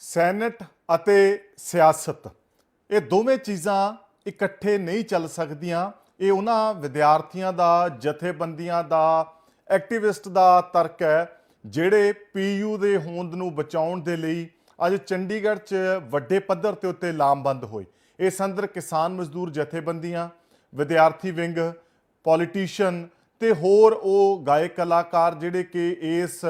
Senate ਅਤੇ ਸਿਆਸਤ। ਇਹ ਦੋਵੇਂ ਚੀਜ਼ਾਂ ਇਕੱਠੇ ਨਹੀਂ ਚੱਲ ਸਕਦੀਆਂ। ਇਹ ਉਹਨਾਂ ਵਿਦਿਆਰਥੀਆਂ ਦਾ, ਜਥੇਬੰਦੀਆਂ ਦਾ, ਐਕਟਿਵਿਸਟ ਦਾ ਤਰਕ ਹੈ, ਜਿਹੜੇ ਪੀਯੂ ਦੇ ਹੋਂਦ ਨੂੰ ਬਚਾਉਣ ਦੇ ਲਈ ਅੱਜ ਚੰਡੀਗੜ੍ਹ 'ਚ ਵੱਡੇ ਪੱਧਰ ਤੇ ਉੱਤੇ ਲਾਮਬੰਦ ਹੋਏ। ਇਸ ਅੰਦਰ ਕਿਸਾਨ ਮਜ਼ਦੂਰ ਜਥੇਬੰਦੀਆਂ, ਵਿਦਿਆਰਥੀ ਵਿੰਗ, ਪੋਲੀਟੀਸ਼ੀਅਨ ਤੇ ਹੋਰ ਉਹ ਗਾਇਕ ਕਲਾਕਾਰ ਜਿਹੜੇ ਕਿ ਇਸ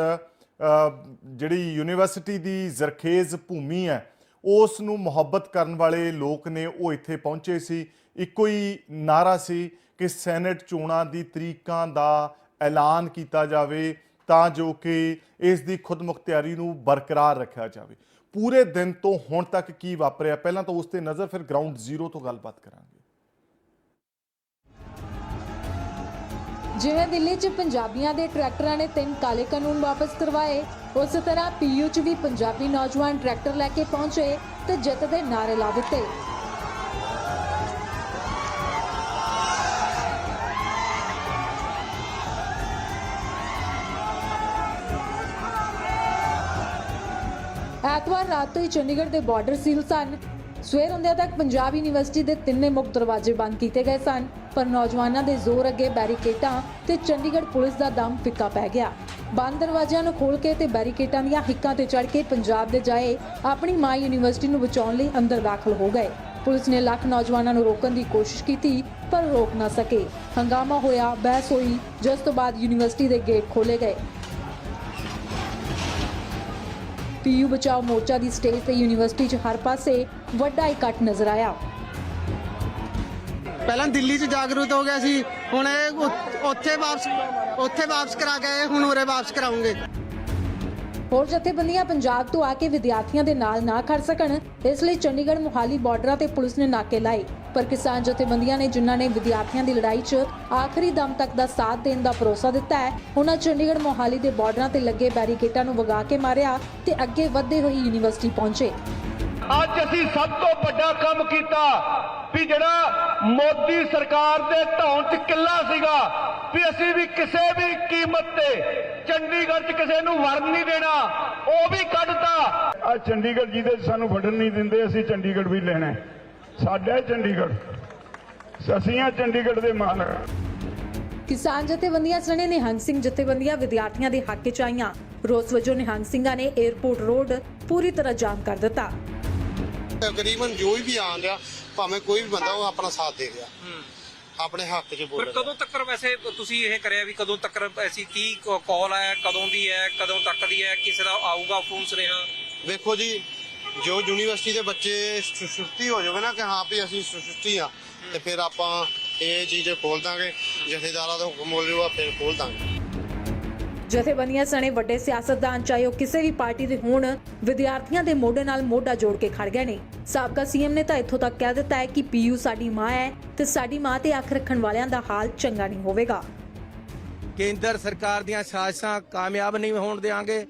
ਜਿਹੜੀ ਯੂਨੀਵਰਸਿਟੀ ਦੀ ਜ਼ਰਖੇਜ਼ ਭੂਮੀ ਹੈ, ਉਸ ਨੂੰ ਮੁਹੱਬਤ ਕਰਨ ਵਾਲੇ ਲੋਕ ਨੇ ਉਹ ਇੱਥੇ ਪਹੁੰਚੇ ਸੀ। ਇੱਕੋ ਹੀ ਨਾਰਾ ਸੀ ਕਿ ਸੈਨੇਟ ਚੋਣਾਂ ਦੀ ਤਰੀਕਾਂ ਦਾ ਐਲਾਨ ਕੀਤਾ ਜਾਵੇ ਤਾਂ ਜੋ ਕਿ ਇਸ ਦੀ ਖੁਦਮੁਖਤਿਆਰੀ ਨੂੰ ਬਰਕਰਾਰ ਰੱਖਿਆ ਜਾਵੇ। ਪੂਰੇ ਦਿਨ ਤੋਂ ਹੁਣ ਤੱਕ ਕੀ ਵਾਪਰਿਆ? ਪਹਿਲਾਂ ਤਾਂ ਉਸ ਤੇ ਨਜ਼ਰ, ਫਿਰ ਗਰਾਊਂਡ ਜ਼ੀਰੋ ਤੋਂ ਗੱਲਬਾਤ ਕਰਾਂਗੇ। ਜਿਵੇਂ ਦਿੱਲੀ 'ਚ ਪੰਜਾਬੀਆਂ ਦੇ ਟਰੈਕਟਰਾਂ ਨੇ ਤਿੰਨ ਕਾਲੇ ਕਾਨੂੰਨ ਵਾਪਸ ਕਰਵਾਏ, ਉਸੇ ਤਰ੍ਹਾਂ ਪੀਯੂ 'ਚ ਵੀ ਪੰਜਾਬੀ ਨੌਜਵਾਨ ਟਰੈਕਟਰ ਲੈ ਕੇ ਪਹੁੰਚੇ ਤੇ ਜਿੱਤ ਦੇ ਨਾਰੇ ਲਾ ਦਿੱਤੇ। ਐਤਵਾਰ ਰਾਤ ਤੋਂ ਹੀ ਚੰਡੀਗੜ੍ਹ ਦੇ ਬਾਰਡਰ ਸੀਲ ਸਨ। ਸਵੇਰ ਹੁੰਦਿਆਂ ਤੱਕ ਪੰਜਾਬ ਯੂਨੀਵਰਸਿਟੀ ਦੇ ਤਿੰਨੇ ਮੁੱਖ ਦਰਵਾਜ਼ੇ ਬੰਦ ਕੀਤੇ ਗਏ ਸਨ, ਪਰ ਨੌਜਵਾਨਾਂ ਦੇ ਜ਼ੋਰ ਅੱਗੇ ਬੈਰੀਕੇਟਾਂ ਤੇ ਚੰਡੀਗੜ੍ਹ ਪੁਲਿਸ ਦਾ ਦਮ ਫਿੱਕਾ ਪੈ ਗਿਆ। ਬੰਦ ਦਰਵਾਜ਼ਿਆਂ ਨੂੰ ਖੋਲ ਕੇ ਤੇ ਬੈਰੀਕੇਟਾਂ ਦੀਆਂ ਹਿੱਕਾਂ ਤੇ ਚੜ੍ਹ ਕੇ ਪੰਜਾਬ ਦੇ ਜਾਏ ਆਪਣੀ ਮਾਂ ਯੂਨੀਵਰਸਿਟੀ ਨੂੰ ਬਚਾਉਣ ਲਈ ਅੰਦਰ ਦਾਖਲ ਹੋ ਗਏ। ਪੁਲਿਸ ਨੇ ਲੱਖ ਨੌਜਵਾਨਾਂ ਨੂੰ ਰੋਕਣ ਦੀ ਕੋਸ਼ਿਸ਼ ਕੀਤੀ, ਪਰ ਰੋਕ ਨਾ ਸਕੇ। ਹੰਗਾਮਾ ਹੋਇਆ, ਬਹਿਸ ਹੋਈ, ਜਿਸ ਤੋਂ ਬਾਅਦ ਯੂਨੀਵਰਸਿਟੀ ਦੇ ਗੇਟ ਖੋਲੇ ਗਏ। ਪੀਯੂ ਬਚਾਓ ਮੋਰਚਾ ਦੀ ਸਟੇਜ ਤੇ ਯੂਨੀਵਰਸਿਟੀ 'ਚ ਹਰ ਪਾਸੇ ਵੱਡਾ ਇਕੱਠ ਨਜ਼ਰ ਆਇਆ। ਪਹਿਲਾਂ ਦਿੱਲੀ 'ਚ ਜਾਗਰੂਕ ਹੋ ਗਿਆ ਸੀ, ਹੁਣ ਇਹ ਉੱਥੇ ਵਾਪਸ ਉੱਥੇ ਵਾਪਸ ਕਰਾ ਕੇ ਹੁਣ ਉਰੇ ਵਾਪਸ ਕਰਾਉਂਗੇ। ਹੋਰ ਜਥੇਬੰਦੀਆਂ ਪੰਜਾਬ ਤੋਂ ਆ ਕੇ ਵਿਦਿਆਰਥੀਆਂ ਦੇ ਨਾਲ ਨਾ ਖੜ ਸਕਣ, ਇਸ ਲਈ ਚੰਡੀਗੜ੍ਹ ਮੁਹਾਲੀ ਬਾਰਡਰਾਂ ਤੇ ਪੁਲਿਸ ਨੇ ਨਾਕੇ ਲਾਏ। ਪਰ ਕਿਸਾਨ ਜਥੇਬੰਦੀਆਂ ਨੇ ਜਿਨ੍ਹਾਂ ਨੇ ਵਿਦਿਆਰਥੀਆਂ ਦੀ ਲੜਾਈ 'ਚ ਆਖਰੀ ਦਮ ਤੱਕ ਦਾ ਸਾਥ ਦੇਣ ਦਾ ਭਰੋਸਾ ਦਿੱਤਾ ਹੈ, ਉਹਨਾਂ ਚੰਡੀਗੜ੍ਹ ਮੋਹਾਲੀ ਦੇ ਬਾਰਡਰਾਂ ਤੇ ਲੱਗੇ ਬੈਰੀਕੇਟਾਂ ਨੂੰ ਵਗਾ ਕੇ ਮਾਰਿਆ ਤੇ ਅੱਗੇ ਵਧਦੇ ਹੋਏ ਯੂਨੀਵਰਸਿਟੀ ਪਹੁੰਚੇ। ਅੱਜ ਅਸੀਂ ਸਭ ਤੋਂ ਵੱਡਾ ਕੰਮ ਕੀਤਾ ਵੀ ਜਿਹੜਾ ਮੋਦੀ ਸਰਕਾਰ ਦੇ ਢਾਉਣ 'ਚ ਕਿੱਲਾ ਸੀਗਾ, ਵੀ ਅਸੀਂ ਵੀ ਕਿਸੇ ਵੀ ਕੀਮਤ ਤੇ ਚੰਡੀਗੜ੍ਹ 'ਚ ਕਿਸੇ ਨੂੰ ਵੜਨ ਨਹੀਂ ਦੇਣਾ ਉਹ ਵੀ ਕੱਢਤਾ। ਆ ਚੰਡੀਗੜ੍ਹ ਜਿਹਦੇ ਸਾਨੂੰ ਵੜਨ ਨਹੀਂ ਦਿੰਦੇ ਅਸੀਂ ਚੰਡੀਗੜ੍ਹ ਵੀ ਲੈਣਾ। ਸਾਡਾ ਚੰਡੀਗੜ੍ਹ। ਅਸੀਂ ਆ ਚੰਡੀਗੜ੍ਹ ਦੇ ਮਾਲਕ। ਕਿਸਾਨ ਜਥੇਬੰਦੀਆਂ ਸਣੇ ਨਿਹੰਗ ਸਿੰਘ ਜਥੇਬੰਦੀਆਂ ਵਿਦਿਆਰਥੀਆਂ ਦੇ ਹੱਕ 'ਚ ਆਈਆਂ। ਰੋਸ ਵਜੋਂ ਨਿਹੰਗ ਸਿੰਘਾਂ ਨੇ 에ਅਰਪੋਰਟ ਰੋਡ ਪੂਰੀ ਤਰ੍ਹਾਂ ਜਾਮ ਕਰ ਦਿੱਤਾ। ਤਕਰੀਬਨ ਜੋ ਵੀ ਆਣ ਰਿਹਾ ਭਾਵੇਂ ਕੋਈ ਵੀ ਬੰਦਾ ਉਹ ਆਪਣਾ ਸਾਥ ਦੇ ਰਿਹਾ। ਆਪਣੇ ਹੱਕ 'ਚ ਬੋਲ ਕਦੋਂ ਤੱਕ ਵੈਸੇ ਤੁਸੀਂ ਇਹ ਕਰਿਆ ਵੀ ਕਦੋਂ ਤੱਕ ਐਸੀ ਕੀ ਕਾਲ ਹੈ ਕਦੋਂ ਦੀ ਹੈ ਕਦੋਂ ਤੱਕ ਦੀ ਹੈ ਕਿਸੇ ਦਾ ਆਊਗਾ ਫੋਨ ਸੁਨੇਹਾ? ਵੇਖੋ ਜੀ ਜੋ ਯੂਨੀਵਰਸਿਟੀ ਦੇ ਬੱਚੇ ਸੁ- ਸੁਸਤੀ ਹੋ ਜਾਵੇ ਨਾ ਕਿ ਹਾਂ ਵੀ ਅਸੀਂ ਸੁ- ਸੁਸਤੀ ਆ ਤੇ ਫਿਰ ਆਪਾਂ ਇਹ ਚੀਜ਼ ਖੋਲ ਦਾਂਗੇ ਜਥੇਦਾਰਾਂ ਦਾ ਹੁਕਮ ਹੋ ਜਾਊਗਾ ਫਿਰ ਖੋਲ ਦਾਂਗੇ। ਜਥੇਬੰਦੀਆਂ ਸਣੇ ਵੱਡੇ ਸਿਆਸਤਦਾਨ ਚਾਹੇ ਉਹ ਕਿਸੇ ਵੀ ਪਾਰਟੀ ਦੇ ਹੋਣ ਵਿਦਿਆਰਥੀਆਂ ਦੇ ਮੋਢੇ ਨਾਲ ਮੋਢਾ ਜੋੜ ਕੇ ਖੜ ਗਏ ਨੇ। ਸਾਬਕਾ ਸੀਐਮ ਨੇ ਤਾਂ ਇੱਥੋਂ ਤੱਕ ਕਹਿ ਦਿੱਤਾ ਹੈ ਕਿ ਪੀਯੂ ਸਾਡੀ ਮਾਂ ਹੈ ਤੇ ਸਾਡੀ ਮਾਂ ਤੇ ਅੱਖ ਰੱਖਣ ਵਾਲਿਆਂ ਦਾ ਹਾਲ ਚੰਗਾ ਨਹੀਂ ਹੋਵੇਗਾ। ਕੇਂਦਰ ਸਰਕਾਰ ਦੀਆਂ ਸਾਜ਼ਿਸ਼ਾਂ ਕਾਮਯਾਬ ਨਹੀਂ ਹੋਣ ਦੇਵਾਂਗੇ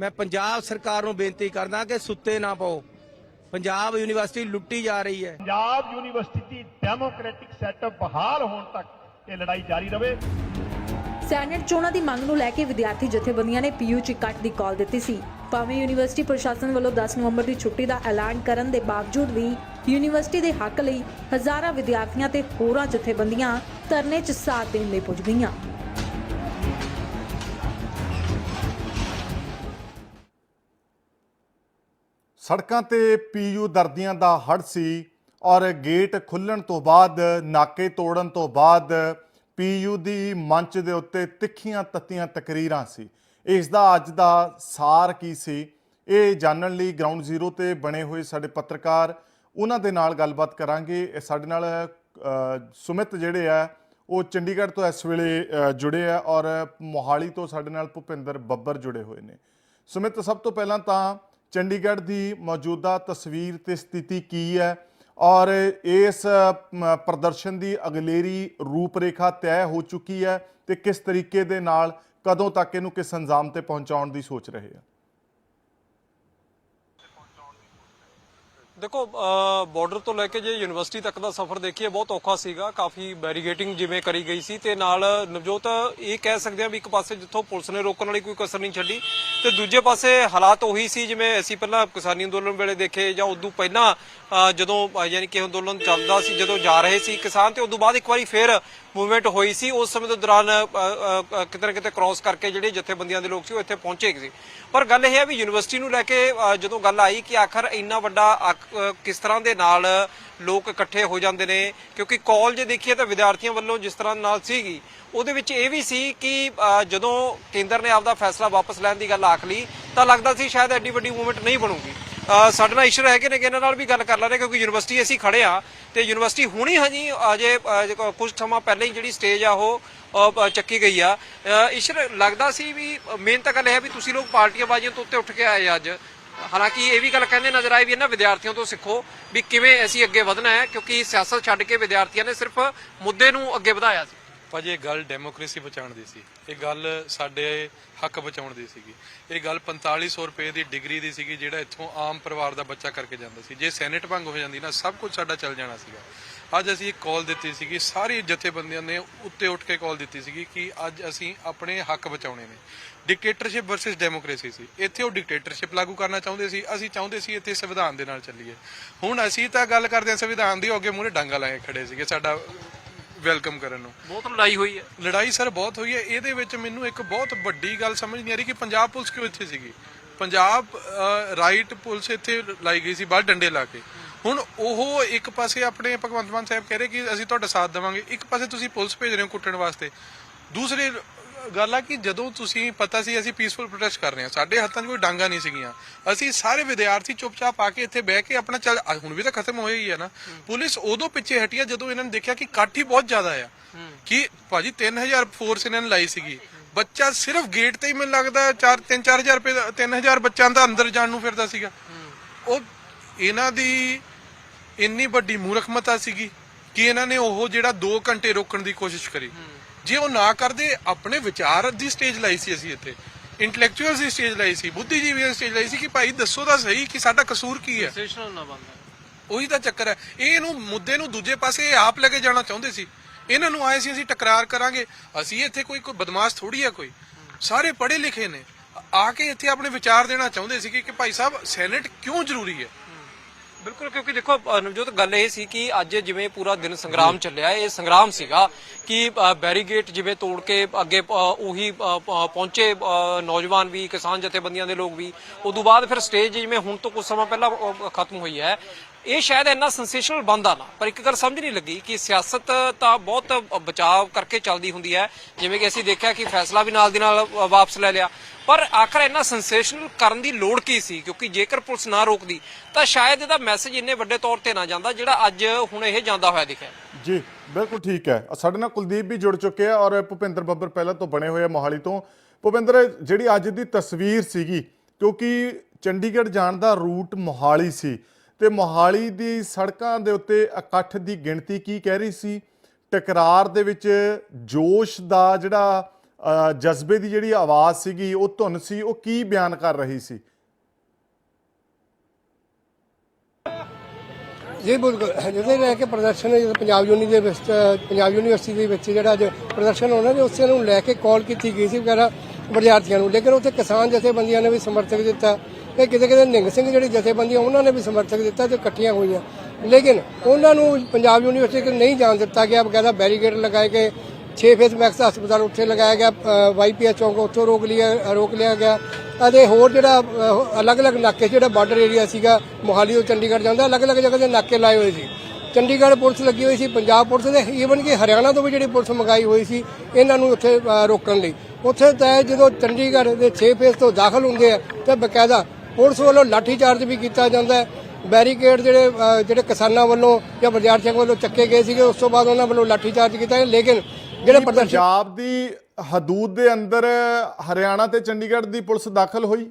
ਮੈਂ ਪੰਜਾਬ ਸਰਕਾਰ ਨੂੰ ਬੇਨਤੀ ਕਰਦਾ ਕਿ ਸੁੱਤੇ ਨਾ ਪਾਓ। ਪੰਜਾਬ ਯੂਨੀਵਰਸਿਟੀ ਲੁੱਟੀ ਜਾ ਰਹੀ ਹੈ। ਪੰਜਾਬ ਯੂਨੀਵਰਸਿਟੀ ਦੀ ਡੈਮੋਕ੍ਰੈਟਿਕ ਸੈਟਅਪ ਬਹਾਲ ਹੋਣ ਤੱਕ ਇਹ ਲੜਾਈ ਜਾਰੀ ਰਵੇ। ਸੈਨੇਟ ਚੋਣਾਂ ਦੀ ਮੰਗ ਨੂੰ ਲੈ ਕੇ ਵਿਦਿਆਰਥੀ ਜਥੇਬੰਦੀਆਂ ਨੇ ਪੀਯੂ ਚ ਕੱਟ ਦੀ ਕਾਲ ਦਿੱਤੀ ਸੀ। ਭਾਵੇਂ ਯੂਨੀਵਰਸਿਟੀ ਪ੍ਰਸ਼ਾਸਨ ਵੱਲੋਂ 10 ਨਵੰਬਰ ਦੀ ਛੁੱਟੀ ਦਾ ਐਲਾਨ ਕਰਨ ਦੇ ਬਾਵਜੂਦ ਵੀ ਯੂਨੀਵਰਸਿਟੀ ਦੇ ਹੱਕ ਲਈ ਹਜ਼ਾਰਾਂ ਵਿਦਿਆਰਥੀਆਂ ਤੇ ਹੋਰਾਂ ਜਥੇਬੰਦੀਆਂ ਧਰਨੇ 'ਚ ਸਾਥ ਦੇਣ ਲਈ ਪੁੱਜ ਗਈਆਂ। ਸੜਕਾਂ ਤੇ ਪੀਯੂ ਦਰਦੀਆਂ ਦਾ ਹੜ ਸੀ ਔਰ ਗੇਟ ਖੁੱਲਣ ਤੋਂ ਬਾਅਦ, ਨਾਕੇ ਤੋੜਨ ਤੋਂ ਬਾਅਦ ਪੀਯੂ ਦੀ ਮੰਚ ਦੇ ਉੱਤੇ ਤਿੱਖੀਆਂ ਤੱਤੀਆਂ ਤਕਰੀਰਾਂ ਸੀ। ਇਸ ਦਾ ਅੱਜ ਦਾ ਸਾਰ ਕੀ ਸੀ? ਇਹ ਜਾਣਨ ਲਈ ਗਰਾਊਂਡ ਜ਼ੀਰੋ ਤੇ ਬਣੇ ਹੋਏ ਸਾਡੇ ਪੱਤਰਕਾਰ ਉਹਨਾਂ ਦੇ ਨਾਲ ਗੱਲਬਾਤ ਕਰਾਂਗੇ। ਇਹ ਸਾਡੇ ਨਾਲ ਸੁਮਿਤ ਜਿਹੜੇ ਆ, ਉਹ ਚੰਡੀਗੜ੍ਹ ਤੋਂ ਇਸ ਵੇਲੇ ਜੁੜੇ ਆ ਔਰ ਮੋਹਾਲੀ ਤੋਂ ਸਾਡੇ ਨਾਲ ਭੁਪਿੰਦਰ ਬੱਬਰ ਜੁੜੇ ਹੋਏ ਨੇ। ਸੁਮਿਤ, ਸਭ ਤੋਂ ਪਹਿਲਾਂ ਤਾਂ ਚੰਡੀਗੜ੍ਹ ਦੀ ਮੌਜੂਦਾ ਤਸਵੀਰ ਤੇ ਸਥਿਤੀ ਕੀ ਹੈ? ਔਰ ਇਸ ਪ੍ਰਦਰਸ਼ਨ ਦੀ ਅਗਲੇਰੀ ਰੂਪਰੇਖਾ ਤੈਅ ਹੋ ਚੁੱਕੀ ਹੈ ਤੇ ਕਿਸ ਤਰੀਕੇ ਦੇ ਨਾਲ ਕਦੋਂ ਤੱਕ ਇਹਨੂੰ ਕਿਸ ਅੰਜਾਮ ਤੇ ਪਹੁੰਚਾਉਣ ਦੀ ਸੋਚ ਰਹੇ ਆ? ਦੇਖੋ ਬਾਰਡਰ ਤੋਂ ਲੈ ਕੇ ਜੇ ਯੂਨੀਵਰਸਿਟੀ ਤੱਕ ਦਾ ਸਫ਼ਰ ਦੇਖੀਏ, ਬਹੁਤ ਔਖਾ ਸੀਗਾ। ਕਾਫੀ ਬੈਰੀਗੇਟਿੰਗ ਜਿਵੇਂ ਕਰੀ ਗਈ ਸੀ ਤੇ ਨਾਲ ਨਵਜੋਤ ਇਹ ਕਹਿ ਸਕਦੇ ਆ ਵੀ ਇੱਕ ਪਾਸੇ ਜਿੱਥੋਂ ਪੁਲਿਸ ਨੇ ਰੋਕਣ ਵਾਲੀ ਕੋਈ ਕਸਰ ਨਹੀਂ ਛੱਡੀ ਤੇ ਦੂਜੇ ਪਾਸੇ ਹਾਲਾਤ ਉਹੀ ਸੀ ਜਿਵੇਂ ਅਸੀਂ ਪਹਿਲਾਂ ਕਿਸਾਨੀ ਅੰਦੋਲਨ ਵੇਲੇ ਦੇਖੇ ਜਾਂ ਉਦੋਂ ਪਹਿਲਾਂ ਜਦੋਂ ਯਾਨੀ ਕਿ ਅੰਦੋਲਨ ਚੱਲਦਾ ਸੀ, ਜਦੋਂ ਜਾ ਰਹੇ ਸੀ ਕਿਸਾਨ ਤੇ ਉਦੋਂ ਬਾਅਦ ਇੱਕ ਵਾਰੀ ਫੇਰ ਮੂਵਮੈਂਟ ਹੋਈ ਸੀ। ਉਸ ਸਮੇਂ ਦੇ ਦੌਰਾਨ ਕਿਤੇ ਨਾ ਕਿਤੇ ਕ੍ਰਾਸ ਕਰਕੇ ਜਿਹੜੇ ਜਥੇਬੰਦੀਆਂ ਦੇ ਲੋਕ ਸੀ ਉਹ ਇੱਥੇ ਪਹੁੰਚੇ ਸੀ। ਪਰ ਗੱਲ ਇਹ ਹੈ ਵੀ ਯੂਨੀਵਰਸਿਟੀ ਨੂੰ ਲੈ ਕੇ ਜਦੋਂ ਗੱਲ ਆਈ ਕਿ ਆਖਰ ਇੰਨਾ ਵੱਡਾ ਅਕ- ਕਿਸ ਤਰ੍ਹਾਂ ਦੇ ਨਾਲ ਲੋਕ ਇਕੱਠੇ ਹੋ ਜਾਂਦੇ ਨੇ? ਕਿਉਂਕਿ ਕਾਲਜ ਦੇਖੀਏ ਤਾਂ ਵਿਦਿਆਰਥੀਆਂ ਵੱਲੋਂ ਜਿਸ ਤਰ੍ਹਾਂ ਨਾਲ ਸੀਗੀ ਉਹਦੇ ਵਿੱਚ ਇਹ ਵੀ ਸੀ ਕਿ ਜਦੋਂ ਕੇਂਦਰ ਨੇ ਆਪਦਾ ਫੈਸਲਾ ਵਾਪਸ ਲੈਣ ਦੀ ਗੱਲ ਆਖ ਲਈ ਤਾਂ ਲੱਗਦਾ ਸੀ ਸ਼ਾਇਦ ਐਡੀ ਵੱਡੀ ਮੂਵਮੈਂਟ ਨਹੀਂ ਬਣੂਗੀ। ਸਾਡੇ ਨਾਲ ਇਸ਼ਰ ਹੈਗੇ ਨੇ ਕਿ ਇਹਨਾਂ ਨਾਲ ਵੀ ਗੱਲ ਕਰ ਲੈਣੇ ਕਿਉਂਕਿ ਯੂਨੀਵਰਸਿਟੀ ਅਸੀਂ ਖੜੇ ਆ ਤੇ ਯੂਨੀਵਰਸਿਟੀ ਹੁਣੀ ਹਜੀ ਅਜੇ ਅ, ਕੁਝ ਸਮਾਂ ਪਹਿਲਾਂ ਹੀ ਜਿਹੜੀ ਸਟੇਜ ਆ ਉਹ ਚੱਕੀ ਗਈ ਆ। ਇਸ਼ਰ ਲੱਗਦਾ ਸੀ ਵੀ ਮੇਨ ਤਾਂ ਗੱਲ ਇਹ ਹੈ ਵੀ ਤੁਸੀਂ ਲੋਕ ਪਾਰਟੀਆਂ ਬਾਜ਼ੀਆਂ ਤੋਂ ਉੱਤੇ ਉੱਠ ਕੇ ਆਏ ਅੱਜ। ਹਾਲਾਂਕਿ ਇਹ ਵੀ ਗੱਲ ਕਹਿੰਦੇ ਨਜ਼ਰ ਆਈ ਵੀ ਇਹਨਾਂ ਵਿਦਿਆਰਥੀਆਂ ਤੋਂ ਸਿੱਖੋ ਵੀ ਕਿਵੇਂ ਅਸੀਂ ਅੱਗੇ ਵਧਣਾ ਹੈ, ਕਿਉਂਕਿ ਸਿਆਸਤ ਛੱਡ ਕੇ ਵਿਦਿਆਰਥੀਆਂ ਨੇ ਸਿਰਫ ਮੁੱਦੇ ਨੂੰ ਅੱਗੇ ਵਧਾਇਆ ਸੀ। ਭਾਜੀ, ਇਹ ਗੱਲ ਡੈਮੋਕ੍ਰੇਸੀ ਬਚਾਉਣ ਦੀ ਸੀ। ਇਹ ਗੱਲ ਸਾਡੇ ਹੱਕ ਬਚਾਉਣ ਦੀ ਸੀਗੀ। ਇਹ ਗੱਲ 4500 ਰੁਪਏ ਦੀ ਡਿਗਰੀ ਦੀ ਸੀਗੀ, ਜਿਹੜਾ ਇੱਥੋਂ ਆਮ ਪਰਿਵਾਰ ਦਾ ਬੱਚਾ ਕਰਕੇ ਜਾਂਦਾ ਸੀ। ਜੇ ਸੈਨੇਟ ਭੰਗ ਹੋ ਜਾਂਦੀ ਨਾ, ਸਭ ਕੁਝ ਸਾਡਾ ਚੱਲ ਜਾਣਾ ਸੀਗਾ। ਅੱਜ ਅਸੀਂ ਇੱਕ ਕਾਲ ਦਿੱਤੀ ਸੀਗੀ, ਸਾਰੀ ਜਥੇਬੰਦੀਆਂ ਨੇ ਉੱਤੇ ਉੱਠ ਕੇ ਕਾਲ ਦਿੱਤੀ ਸੀਗੀ ਕਿ ਅੱਜ ਅਸੀਂ ਆਪਣੇ ਹੱਕ ਬਚਾਉਣੇ ਨੇ। ਡਿਕਟੇਟਰਸ਼ਿਪ ਵਰਸਸ ਡੈਮੋਕ੍ਰੇਸੀ ਸੀ। ਇੱਥੇ ਉਹ ਡਿਕਟੇਟਰਸ਼ਿਪ ਲਾਗੂ ਕਰਨਾ ਚਾਹੁੰਦੇ ਸੀ। ਅਸੀਂ ਚਾਹੁੰਦੇ ਸੀ ਇੱਥੇ ਸੰਵਿਧਾਨ ਦੇ ਨਾਲ ਚੱਲੀਏ। ਹੁਣ ਅਸੀਂ ਤਾਂ ਗੱਲ ਕਰਦੇ ਹਾਂ ਸੰਵਿਧਾਨ ਦੀ ਅੱਗੇ ਮੂਹਰੇ ਡਾਂਗਾ ਲਾਏ ਖੜੇ ਸੀਗੇ ਸਾਡਾ ਵੈਲਕਮ ਕਰਨ ਨੂੰ। ਬਹੁਤ ਲੜਾਈ ਹੋਈ ਹੈ। ਲੜਾਈ ਸਰ ਬਹੁਤ ਹੋਈ ਹੈ। ਇਹਦੇ ਵਿੱਚ ਮੈਨੂੰ ਇੱਕ ਬਹੁਤ ਵੱਡੀ ਗੱਲ ਸਮਝ ਨਹੀਂ ਆ ਰਹੀ ਕਿ ਪੰਜਾਬ ਪੁਲਿਸ ਕਿਉਂ ਇੱਥੇ ਸੀਗੀ? ਪੰਜਾਬ ਰਾਈਟ ਪੁਲਿਸ ਇੱਥੇ ਲਾਈ ਗਈ ਸੀ ਬਾਹਰ ਡੰਡੇ ਲਾ ਕੇ। ਹੁਣ ਉਹ ਇੱਕ ਪਾਸੇ ਆਪਣੇ ਭਗਵੰਤ ਮਾਨ ਸਾਹਿਬ ਕਹਿ ਰਹੇ ਕਿ ਅਸੀਂ ਤੁਹਾਡਾ ਸਾਥ ਦੇਵਾਂਗੇ। ਇੱਕ ਪਾਸੇ ਤੁਸੀਂ ਪੁਲਿਸ ਭੇਜ ਰਹੇ ਹੋ ਕੁੱਟਣ ਵਾਸਤੇ। ਦੂਸਰੀ ਗੱਲ ਆ ਕਿ ਜਦੋਂ ਤੁਸੀਂ ਪਤਾ ਸੀ ਅਸੀਂ ਪੀਸਫੁਲ ਪ੍ਰੋਟੈਸਟ ਕਰ ਰਹੇ ਹਾਂ ਸਾਡੇ ਹੱਥਾਂ 'ਚ ਕੋਈ ਡਾਂਗਾ ਨਹੀਂ ਸੀਗੀਆਂ। ਅਸੀਂ ਸਾਰੇ ਵਿਦਿਆਰਥੀ ਚੁੱਪਚਾਪ ਆ ਕੇ ਇੱਥੇ ਬਹਿ ਕੇ ਆਪਣਾ ਚੱਲ ਹੁਣ ਵੀ ਤਾਂ ਖਤਮ ਹੋਇਆ ਹੀ ਹੈ ਨਾ। ਪੁਲਿਸ ਉਦੋਂ ਪਿੱਛੇ ਹਟੀ ਆ ਜਦੋਂ ਇਹਨਾਂ ਨੇ ਦੇਖਿਆ ਕਿ ਇਕੱਠ ਹੀ ਬਹੁਤ ਜ਼ਿਆਦਾ ਆ। ਕਿ ਭਾਜੀ 3000 ਫੋਰਸ ਇਹਨਾਂ ਨੇ ਲਾਈ ਸੀਗੀ। ਬੱਚਾ ਸਿਰਫ ਗੇਟ ਤੇ ਹੀ ਮੈਨੂੰ ਲੱਗਦਾ 4 3 4000 ਰੁਪਏ ਦਾ 3000 ਬੱਚਿਆਂ ਦਾ ਅੰਦਰ ਜਾਣ ਨੂੰ ਫਿਰਦਾ ਸੀਗਾ। ਉਹ ਇਹਨਾਂ ਦੀ ਇੰਨੀ ਵੱਡੀ ਮੂਰਖਮਤਾ ਸੀਗੀ ਕਿ ਇਹਨਾਂ ਨੇ ਉਹ ਜਿਹੜਾ 2 ਘੰਟੇ ਰੋਕਣ ਦੀ ਕੋਸ਼ਿਸ਼ ਕਰੀ। ਜੇ ਉਹ ਨਾ ਕਰਦੇ ਆਪਣੇ ਵਿਚਾਰ ਦੀ ਸਟੇਜ ਲਾਈ ਸੀ ਅਸੀਂ ਇੱਥੇ। ਇੰਟੈਲੈਕਚੁਅਲਸ ਦੀ ਸਟੇਜ ਲਾਈ ਸੀ ਬੁੱਧੀਜੀਵੀਆਂ ਦੀ ਸਟੇਜ ਲਾਈ ਸੀ ਕਿ ਭਾਈ ਦੱਸੋ ਤਾਂ ਸਹੀ ਕਿ ਸਾਡਾ ਕਸੂਰ ਕੀ ਹੈ। ਸੈਸ਼ਨਲ ਨਾ ਬੰਦਾ ਉਹੀ ਤਾਂ ਚੱਕਰ ਹੈ। ਇਹ ਇਹਨੂੰ ਮੁੱਦੇ ਨੂੰ ਦੂਜੇ ਪਾਸੇ ਇਹ ਆਪ ਲੈ ਕੇ ਜਾਣਾ ਚਾਹੁੰਦੇ ਸੀ। ਇਹਨਾਂ ਨੂੰ ਆਏ ਸੀ ਅਸੀਂ ਟਕਰਾਰ ਕਰਾਂਗੇ। ਅਸੀਂ ਇੱਥੇ ਕੋਈ ਕੋਈ ਬਦਮਾਸ਼ ਥੋੜੀ ਆ ਕੋਈ। ਸਾਰੇ ਪੜ੍ਹੇ ਲਿਖੇ ਨੇ। ਆ ਕੇ ਇੱਥੇ ਆਪਣੇ ਵਿਚਾਰ ਦੇਣਾ ਚਾਹੁੰਦੇ ਸੀ ਕਿ ਭਾਈ ਸਾਹਿਬ ਸੈਨੇਟ ਕਿਉਂ ਜ਼ਰੂਰੀ ਹੈ? ਬਿਲਕੁਲ, ਕਿਉਂਕਿ ਦੇਖੋ ਨਵਜੋਤ ਗੱਲ ਇਹ ਸੀ ਕਿ ਅੱਜ ਜਿਵੇਂ ਪੂਰਾ ਦਿਨ ਸੰਗਰਾਮ ਚੱਲਿਆ, ਇਹ ਸੰਗਰਾਮ ਸੀਗਾ ਕਿ ਬੈਰੀਗੇਟ ਜਿਵੇਂ ਤੋੜ ਕੇ ਅੱਗੇ ਉਹੀ ਪਹੁੰਚੇ ਨੌਜਵਾਨ ਵੀ, ਕਿਸਾਨ ਜਥੇਬੰਦੀਆਂ ਦੇ ਲੋਕ ਵੀ। ਉਦੋਂ ਬਾਅਦ ਫਿਰ ਸਟੇਜ ਜਿਵੇਂ ਹੁਣ ਤੋਂ ਕੁਝ ਸਮਾਂ ਪਹਿਲਾਂ ਖਤਮ ਹੋਈ ਹੈ। ਇਹ ਸ਼ਾਇਦ ਇੰਨਾ ਸੈਂਸੇਸ਼ਨਲ ਬੰਦਾ ਨਾ, ਪਰ ਇੱਕ ਗੱਲ ਸਮਝ ਨਹੀਂ ਲੱਗੀ ਕਿ ਸਿਆਸਤ ਤਾਂ ਬਹੁਤ ਬਚਾਅ ਕਰਕੇ ਚੱਲਦੀ ਹੁੰਦੀ ਹੈ। ਜਿਵੇਂ ਕਿ ਅਸੀਂ ਦੇਖਿਆ ਕਿ ਫੈਸਲਾ ਵੀ ਨਾਲ ਦੀ ਨਾਲ ਵਾਪਸ ਲੈ ਲਿਆ। ਪਰ ਆਖਰ ਇੰਨਾ ਸੈਂਸੇਸ਼ਨਲ ਕਰਨ ਦੀ ਲੋੜ ਕੀ ਸੀ? ਕਿਉਂਕਿ ਜੇਕਰ ਪੁਲਿਸ ਨਾ ਰੋਕਦੀ, ਤਾਂ ਸ਼ਾਇਦ ਇਹਦਾ ਮੈਸੇਜ ਇੰਨੇ ਵੱਡੇ ਤੌਰ ਤੇ ਨਾ ਜਾਂਦਾ ਜਿਹੜਾ ਅੱਜ ਹੁਣ ਇਹ ਜਾਂਦਾ ਹੋਇਆ ਦਿਖਿਆ। ਜੀ, ਬਿਲਕੁਲ ਠੀਕ ਹੈ। ਸਾਡੇ ਨਾਲ ਕੁਲਦੀਪ ਵੀ ਜੁੜ ਚੁੱਕੇ ਆ ਔਰ ਭੁਪਿੰਦਰ ਬੱਬਰ ਪਹਿਲਾਂ ਤੋਂ ਬਣੇ ਹੋਏ ਆ ਮੋਹਾਲੀ ਤੋਂ। ਭੁਪਿੰਦਰ, ਜਿਹੜੀ ਅੱਜ ਦੀ ਤਸਵੀਰ ਸੀਗੀ, ਕਿਉਂਕਿ ਚੰਡੀਗੜ੍ਹ ਜਾਣ ਦਾ ਰੂਟ ਮੋਹਾਲੀ ਸੀ। ਤੇ ਮੋਹਾਲੀ ਦੀ ਸੜਕਾਂ ਦੇ ਉੱਤੇ ਇਕੱਠ ਦੀ ਗਿਣਤੀ ਕੀ ਕਹਿ ਰਹੀ ਸੀ? ਟਕਰਾਰ ਦੇ ਵਿੱਚ ਜੋਸ਼ ਦਾ ਜਿਹੜਾ ਜਜ਼ਬੇ ਦੀ ਜਿਹੜੀ ਆਵਾਜ਼ ਸੀਗੀ, ਉਹ ਧੁਨ ਸੀ, ਉਹ ਕੀ ਬਿਆਨ ਕਰ ਰਹੀ ਸੀ? ਜੀ, ਬਿਲਕੁਲ। ਜਿਹਦੇ ਲੈ ਕੇ ਪ੍ਰਦਰਸ਼ਨ ਜਦੋਂ ਪੰਜਾਬ ਯੂਨੀ, ਦੇ ਵਿੱਚ, ਪੰਜਾਬ ਯੂਨੀਵਰਸਿਟੀ ਦੇ ਵਿੱਚ ਜਿਹੜਾ ਅੱਜ ਪ੍ਰਦਰਸ਼ਨ ਹੋਣਾ, ਤੇ ਉਸੇ ਨੂੰ ਲੈ ਕੇ ਕਾਲ ਕੀਤੀ ਗਈ ਸੀ ਵਗੈਰਾ ਵਿਦਿਆਰਥੀਆਂ ਨੂੰ। ਲੇਕਿਨ ਉੱਥੇ ਕਿਸਾਨ ਜਥੇਬੰਦੀਆਂ ਨੇ ਵੀ ਸਮਰਥਕ ਦਿੱਤਾ। ਤੇ ਕਿਤੇ ਕਿਤੇ ਨਿੰਗ ਸਿੰਘ ਜਿਹੜੀ ਜਥੇਬੰਦੀਆਂ ਉਹਨਾਂ ਨੇ ਵੀ ਸਮਰਥਕ ਦਿੱਤਾ ਤੇ ਇਕੱਠੀਆਂ ਹੋਈਆਂ। ਲੇਕਿਨ ਉਹਨਾਂ ਨੂੰ ਪੰਜਾਬ ਯੂਨੀਵਰਸਿਟੀ ਨਹੀਂ ਜਾਣ ਦਿੱਤਾ ਗਿਆ, ਬਕਾਇਦਾ ਬੈਰੀਕੇਡ ਲਗਾਏ ਗਏ 6 ਫੇਸ ਮੈਕਸ ਹਸਪਤਾਲ ਉੱਥੇ ਲਗਾਇਆ ਗਿਆ ਵਾਈਪੀਐਸ ਚੌਂਕ ਉੱਥੋਂ ਰੋਕ ਲਿਆ ਰੋਕ ਲਿਆ ਗਿਆ। ਅਤੇ ਹੋਰ ਜਿਹੜਾ ਅਲੱਗ-ਅਲੱਗ ਨਾਕੇ ਜਿਹੜਾ ਬਾਰਡਰ ਏਰੀਆ ਸੀਗਾ, ਮੋਹਾਲੀ ਤੋਂ ਚੰਡੀਗੜ੍ਹ ਜਾਂਦਾ, ਅਲੱਗ-ਅਲੱਗ ਜਗ੍ਹਾ ਦੇ ਨਾਕੇ ਲਾਏ ਹੋਏ ਸੀ। ਚੰਡੀਗੜ੍ਹ ਪੁਲਿਸ ਲੱਗੀ ਹੋਈ ਸੀ, ਪੰਜਾਬ ਪੁਲਿਸ ਦੇ ਈਵਨ ਕਿ ਹਰਿਆਣਾ ਤੋਂ ਵੀ ਜਿਹੜੀ ਪੁਲਿਸ ਮੰਗਾਈ ਹੋਈ ਸੀ, ਇਹਨਾਂ ਨੂੰ ਉੱਥੇ ਰੋਕਣ ਲਈ। ਉੱਥੇ ਤਾਂ ਜਦੋਂ ਚੰਡੀਗੜ੍ਹ ਦੇ 6 ਫੇਸ ਤੋਂ ਦਾਖਲ ਹੁੰਦੇ ਆ, ਤੇ ਬਕਾਇਦਾ ਪੁਲਿਸ ਵੱਲੋਂ ਲਾਠੀ ਚਾਰਜ ਵੀ ਕੀਤਾ ਜਾਂਦਾ ਹੈ। ਬੈਰੀਕੇਡ ਜਿਹੜੇ ਜਿਹੜੇ ਕਿਸਾਨਾਂ ਵੱਲੋਂ ਜਾਂ ਵਿਦਿਆਰਥੀਆਂ ਵੱਲੋਂ ਚੱਕੇ ਗਏ ਸੀਗੇ ਉਸ ਤੋਂ ਬਾਅਦ ਉਹਨਾਂ ਵੱਲੋਂ ਲਾਠੀ ਚਾਰਜ ਕੀਤਾ ਲੇਕਿਨ ਜਿਹੜੇ ਪੰਜਾਬ ਦੀ ਹਦੂਦ ਦੇ ਅੰਦਰ ਹਰਿਆਣਾ ਤੇ ਚੰਡੀਗੜ੍ਹ ਦੀ ਪੁਲਿਸ ਦਾਖਲ ਹੋਈ?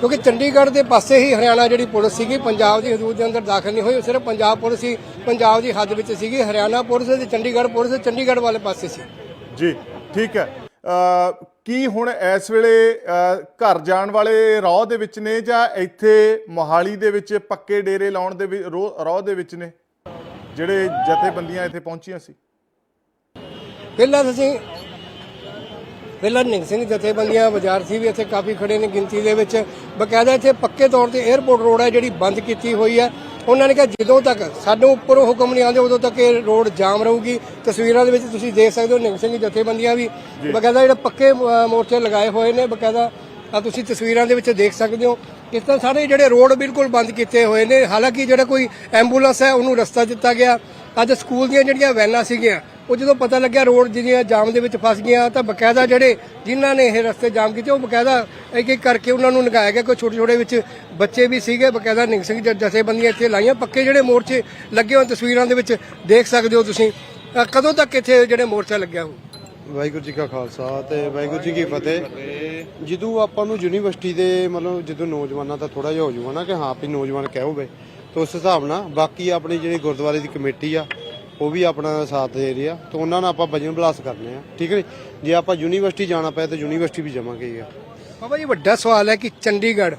ਕਿਉਂਕਿ ਚੰਡੀਗੜ੍ਹ ਦੇ ਪਾਸੇ ਹੀ ਹਰਿਆਣਾ ਜਿਹੜੀ ਪੁਲਿਸ ਸੀਗੀ ਪੰਜਾਬ ਦੀ ਹਦੂਦ ਦੇ ਅੰਦਰ ਦਾਖਲ ਨਹੀਂ ਹੋਈ। ਉਹ ਸਿਰਫ ਪੰਜਾਬ ਪੁਲਿਸ ਹੀ ਪੰਜਾਬ ਦੀ ਹੱਦ ਵਿੱਚ ਸੀਗੀ। ਹਰਿਆਣਾ ਪੁਲਿਸ ਤੇ ਚੰਡੀਗੜ੍ਹ ਪੁਲਿਸ ਚੰਡੀਗੜ੍ਹ ਵਾਲੇ ਪਾਸੇ ਸੀ। ਜੀ ਠੀਕ ਹੈ। ਕੀ ਹੁਣ ਇਸ ਵੇਲੇ ਘਰ ਜਾਣ ਵਾਲੇ ਰਾਹ ਦੇ ਵਿੱਚ ਨੇ ਜਾਂ ਇੱਥੇ ਮੋਹਾਲੀ ਦੇ ਵਿੱਚ ਪੱਕੇ ਡੇਰੇ ਲਾਉਣ ਦੇ ਵੀ- ਰੋ- ਦੇ ਵਿੱਚ ਨੇ? ਜਿਹੜੇ ਜਥੇਬੰਦੀਆਂ ਇੱਥੇ ਪਹੁੰਚੀਆਂ ਸੀ। ਪਹਿਲਾਂ ਤੁਸੀਂ ਪਹਿਲਾਂ ਨਿੰਗ ਸਿੰਘ ਜਥੇਬੰਦੀਆਂ ਬਾਜ਼ਾਰ ਸੀ ਵੀ ਇੱਥੇ ਕਾਫੀ ਖੜੇ ਨੇ ਗਿਣਤੀ ਦੇ ਵਿੱਚ। ਬਕਾਇਦਾ ਇੱਥੇ ਪੱਕੇ ਤੌਰ ਤੇ 에ਅਰਪੋਰਟ ਰੋਡ ਹੈ ਜਿਹੜੀ ਬੰਦ ਕੀਤੀ ਹੋਈ ਹੈ। ਉਹਨਾਂ ਨੇ ਕਿਹਾ ਜਦੋਂ ਤੱਕ ਸਾਨੂੰ ਉੱਪਰੋਂ ਹੁਕਮ ਨਹੀਂ ਆਉਂਦੇ ਉਦੋਂ ਤੱਕ ਇਹ ਰੋਡ ਜਾਮ ਰਹੂਗੀ। ਤਸਵੀਰਾਂ ਦੇ ਵਿੱਚ ਤੁਸੀਂ ਦੇਖ ਸਕਦੇ ਹੋ ਨਿੰਗ ਸਿੰਘ ਜਥੇਬੰਦੀਆਂ ਵੀ। ਬਕਾਇਦਾ ਜਿਹੜੇ ਪੱਕੇ ਮੋਰਚੇ ਲਗਾਏ ਹੋਏ ਨੇ ਬਕਾਇਦਾ ਆ ਤੁਸੀਂ ਤਸਵੀਰਾਂ ਦੇ ਵਿੱਚ ਦੇਖ ਸਕਦੇ ਹੋ। ਇਸ ਤਰ੍ਹਾਂ ਸਾਰੇ ਜਿਹੜੇ ਰੋਡ ਬਿਲਕੁਲ ਬੰਦ ਕੀਤੇ ਹੋਏ ਨੇ। ਹਾਲਾਂਕਿ ਜਿਹੜਾ ਕੋਈ ਐਂਬੂਲੈਂਸ ਹੈ ਉਹਨੂੰ ਰਸਤਾ ਦਿੱਤਾ ਗਿਆ। ਅੱਜ ਸਕੂਲ ਦੀਆਂ ਜਿਹੜੀਆਂ ਵੈਨਾਂ ਸੀਗੀਆਂ ਉਹ ਜਦੋਂ ਪਤਾ ਲੱਗਿਆ ਰੋਡ ਜਿਹੜੀਆਂ ਜਾਮ ਦੇ ਵਿੱਚ ਫਸ ਗਈਆਂ, ਤਾਂ ਬਕਾਇਦਾ ਜਿਹੜੇ ਜਿਨ੍ਹਾਂ ਨੇ ਇਹ ਰਸਤੇ ਜਾਮ ਕੀਤੇ, ਉਹ ਬਕਾਇਦਾ ਇੱਕ ਇੱਕ ਕਰਕੇ ਉਹਨਾਂ ਨੂੰ ਲਗਾਇਆ ਗਿਆ। ਕੋਈ ਛੋਟੇ ਛੋਟੇ ਵਿੱਚ ਬੱਚੇ ਵੀ ਸੀਗੇ, ਬਕਾਇਦਾ ਨਿੰਗ ਸਿੰਘ ਜਥੇਬੰਦੀਆਂ ਇੱਥੇ ਲਾਈਆਂ। ਪੱਕੇ ਜਿਹੜੇ ਮੋਰਚੇ ਲੱਗੇ ਹੋਏ ਤਸਵੀਰਾਂ ਦੇ ਵਿੱਚ ਦੇਖ ਸਕਦੇ ਹੋ ਤੁਸੀਂ। ਕਦੋਂ ਤੱਕ ਇੱਥੇ ਜਿਹੜੇ ਮੋਰਚਾ ਲੱਗਿਆ ਹੋ ਵਾਹਿਗੁਰੂ ਜੀ ਕਾ ਖਾਲਸਾ ਤੇ ਵਾਹਿਗੁਰੂ ਜੀ ਕੀ ਫਤਿਹ। ਜਦੋਂ ਆਪਾਂ ਨੂੰ ਯੂਨੀਵਰਸਿਟੀ ਦੇ ਮਤਲਬ ਜਦੋਂ ਨੌਜਵਾਨਾਂ ਦਾ ਥੋੜਾ ਜਿਹਾ ਹੋ ਜਾਊਗਾ ਨਾ ਕਿ ਹਾਂ ਵੀ ਨੌਜਵਾਨ ਕਹੋਗੇ ਤਾਂ ਉਸ ਹਿਸਾਬ ਨਾਲ ਬਾਕੀ ਆਪਣੀ ਜਿਹੜੀ ਗੁਰਦੁਆਰੇ ਦੀ ਕਮੇਟੀ ਆ ਉਹ ਵੀ ਆਪਣਾ ਸਾਥ ਦੇ ਰਹੀ ਆ ਤੇ ਉਹਨਾਂ ਨਾਲ ਆਪਾਂ ਭਜਨ ਬਲਾਸ ਕਰਨੇ ਆ ਠੀਕ ਹੈ ਜੀ? ਆਪਾਂ ਯੂਨੀਵਰਸਿਟੀ ਜਾਣਾ ਪਏ ਤਾਂ ਯੂਨੀਵਰਸਿਟੀ ਵੀ ਜਾਵਾਂਗੇ ਆ। ਬਾਬਾ ਜੀ ਵੱਡਾ ਸਵਾਲ ਹੈ ਕਿ ਚੰਡੀਗੜ੍ਹ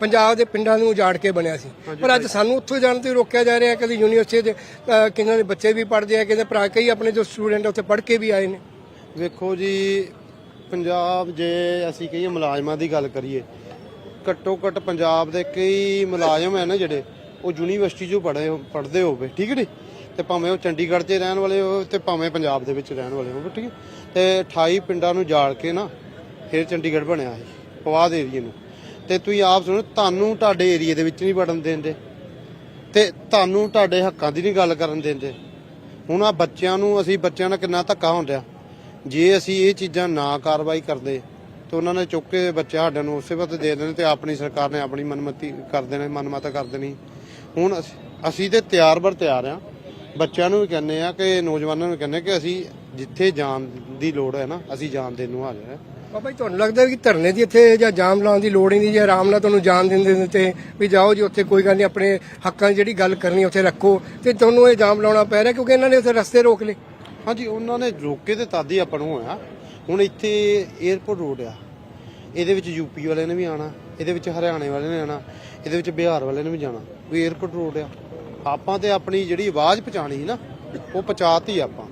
ਪੰਜਾਬ ਦੇ ਪਿੰਡਾਂ ਨੂੰ ਉਜਾੜ ਕੇ ਬਣਿਆ ਸੀ। ਪਰ ਅੱਜ ਸਾਨੂੰ ਉੱਥੋਂ ਜਾਣ ਤੋਂ ਰੋਕਿਆ ਜਾ ਰਿਹਾ ਕਦੇ ਯੂਨੀਵਰਸਿਟੀ ਦੇ ਕਿੰਨਾਂ ਦੇ ਬੱਚੇ ਵੀ ਪੜ੍ਹਦੇ ਆ ਕਿਤੇ ਭਰਾ ਕਈ ਆਪਣੇ ਜੋ ਸਟੂਡੈਂਟ ਉੱਥੇ ਪੜ੍ਹ ਕੇ ਵੀ ਆਏ ਨੇ। ਵੇਖੋ ਜੀ ਪੰਜਾਬ ਜੇ ਅਸੀਂ ਕਹੀਏ ਮੁਲਾਜ਼ਮਾਂ ਦੀ ਗੱਲ ਕਰੀਏ ਘੱਟੋ ਘੱਟ ਪੰਜਾਬ ਦੇ ਕਈ ਮੁਲਾਜ਼ਮ ਹੈ ਨਾ ਜਿਹੜੇ ਉਹ ਯੂਨੀਵਰਸਿਟੀ 'ਚੋਂ ਪੜ੍ਹੇ ਪੜ੍ਹਦੇ ਹੋਵੇ ਠੀਕ ਹੈ ਨੀ ਤੇ ਭਾਵੇਂ ਉਹ ਚੰਡੀਗੜ੍ਹ 'ਚ ਰਹਿਣ ਵਾਲੇ ਹੋ ਤੇ ਭਾਵੇਂ ਪੰਜਾਬ ਦੇ ਵਿੱਚ ਰਹਿਣ ਵਾਲੇ ਹੋਵੇ ਠੀਕ ਹੈ? ਤੇ 28 ਪਿੰਡਾਂ ਨੂੰ ਜਾਲ ਕੇ ਨਾ ਫਿਰ ਚੰਡੀਗੜ੍ਹ ਬਣਿਆ ਹੈ ਪਵਾਦ ਏਰੀਏ ਨੂੰ। ਤੇ ਤੁਸੀਂ ਆਪ ਸੁਣੋ, ਤੁਹਾਨੂੰ ਤੁਹਾਡੇ ਏਰੀਏ ਦੇ ਵਿੱਚ ਨਹੀਂ ਵੜਨ ਦਿੰਦੇ। ਤੇ ਤੁਹਾਨੂੰ ਤੁਹਾਡੇ ਹੱਕਾਂ ਦੀ ਨਹੀਂ ਗੱਲ ਕਰਨ ਦਿੰਦੇ। ਹੁਣ ਆ ਬੱਚਿਆਂ ਨੂੰ, ਅਸੀਂ ਬੱਚਿਆਂ ਨਾਲ ਕਿੰਨਾ ਧੱਕਾ ਹੁੰਦਾ ਜੇ ਅਸੀਂ ਇਹ ਚੀਜ਼ਾਂ ਨਾ ਕਾਰਵਾਈ ਕਰਦੇ, ਤੇ ਉਹਨਾਂ ਨੇ ਚੁੱਕ ਕੇ ਬੱਚੇ ਸਾਡੇ ਨੂੰ ਉਸੇ ਵਕਤ ਦੇ ਦੇਣੇ ਤੇ ਆਪਣੀ ਸਰਕਾਰ ਨੇ ਆਪਣੀ ਮਨਮਤੀ ਕਰ ਦੇਣੀ, ਮਨਮਤਾ ਕਰ ਦੇਣੀ। ਹੁਣ ਅਸੀਂ- ਅਸੀਂ ਤੇ ਤਿਆਰ ਬਰ ਤਿਆਰ ਆ। ਬੱਚਿਆਂ ਨੂੰ ਵੀ ਕਹਿੰਦੇ ਆ ਕਿ ਨੌਜਵਾਨਾਂ ਨੂੰ ਕਹਿੰਦੇ ਕਿ ਅਸੀਂ ਜਿੱਥੇ ਜਾਣ ਦੀ ਲੋੜ ਹੈ ਨਾ ਅਸੀਂ ਜਾਣ ਦੇਣ ਨੂੰ ਹਾਜ਼ਰ ਹੈ। ਬਾਬਾ ਜੀ ਤੁਹਾਨੂੰ ਲੱਗਦਾ ਕਿ ਧਰਨੇ ਦੀ ਇੱਥੇ ਜਾਂ ਜਾਮ ਲਾਉਣ ਦੀ ਲੋੜ ਹੀ ਨਹੀਂ ਜੇ ਆਰਾਮ ਨਾਲ ਤੁਹਾਨੂੰ ਜਾਣ ਦਿੰਦੇ ਨੇ ਤੇ ਵੀ ਜਾਓ ਜੀ ਉੱਥੇ ਕੋਈ ਗੱਲ ਨਹੀਂ ਆਪਣੇ ਹੱਕਾਂ ਜਿਹੜੀ ਗੱਲ ਕਰਨੀ ਉੱਥੇ ਰੱਖੋ ਤੇ ਤੁਹਾਨੂੰ ਇਹ ਜਾਮ ਲਾਉਣਾ ਪੈ ਰਿਹਾ ਕਿਉਂਕਿ ਇਹਨਾਂ ਨੇ ਉੱਥੇ ਰਸਤੇ ਰੋਕ ਲਏ। ਹਾਂਜੀ ਉਹਨਾਂ ਨੇ ਰੋਕੇ ਤੇ ਤਦ ਹੀ ਆਪਾਂ ਨੂੰ ਹੋਇਆ। ਹੁਣ ਇੱਥੇ 에어ਪੋਰਟ ਰੋਡ ਆ। ਇਹਦੇ ਵਿੱਚ ਯੂਪੀ ਵਾਲੇ ਨੇ ਵੀ ਆਣਾ ਇਹਦੇ ਵਿੱਚ ਹਰਿਆਣੇ ਵਾਲੇ ਨੇ ਆਣਾ ਇਹਦੇ ਵਿੱਚ ਬਿਹਾਰ ਵਾਲੇ ਨੇ ਵੀ ਜਾਣਾ। ਵੀ 에어ਪੋਰਟ ਰੋਡ ਆ। ਆਪਾਂ ਤੇ ਆਪਣੀ ਜਿਹੜੀ ਆਵਾਜ਼ ਪਹੁੰਚਾਣੀ ਸੀ ਨਾ, ਉਹ ਪਹੁੰਚਾਤੀ ਆਪਾਂ।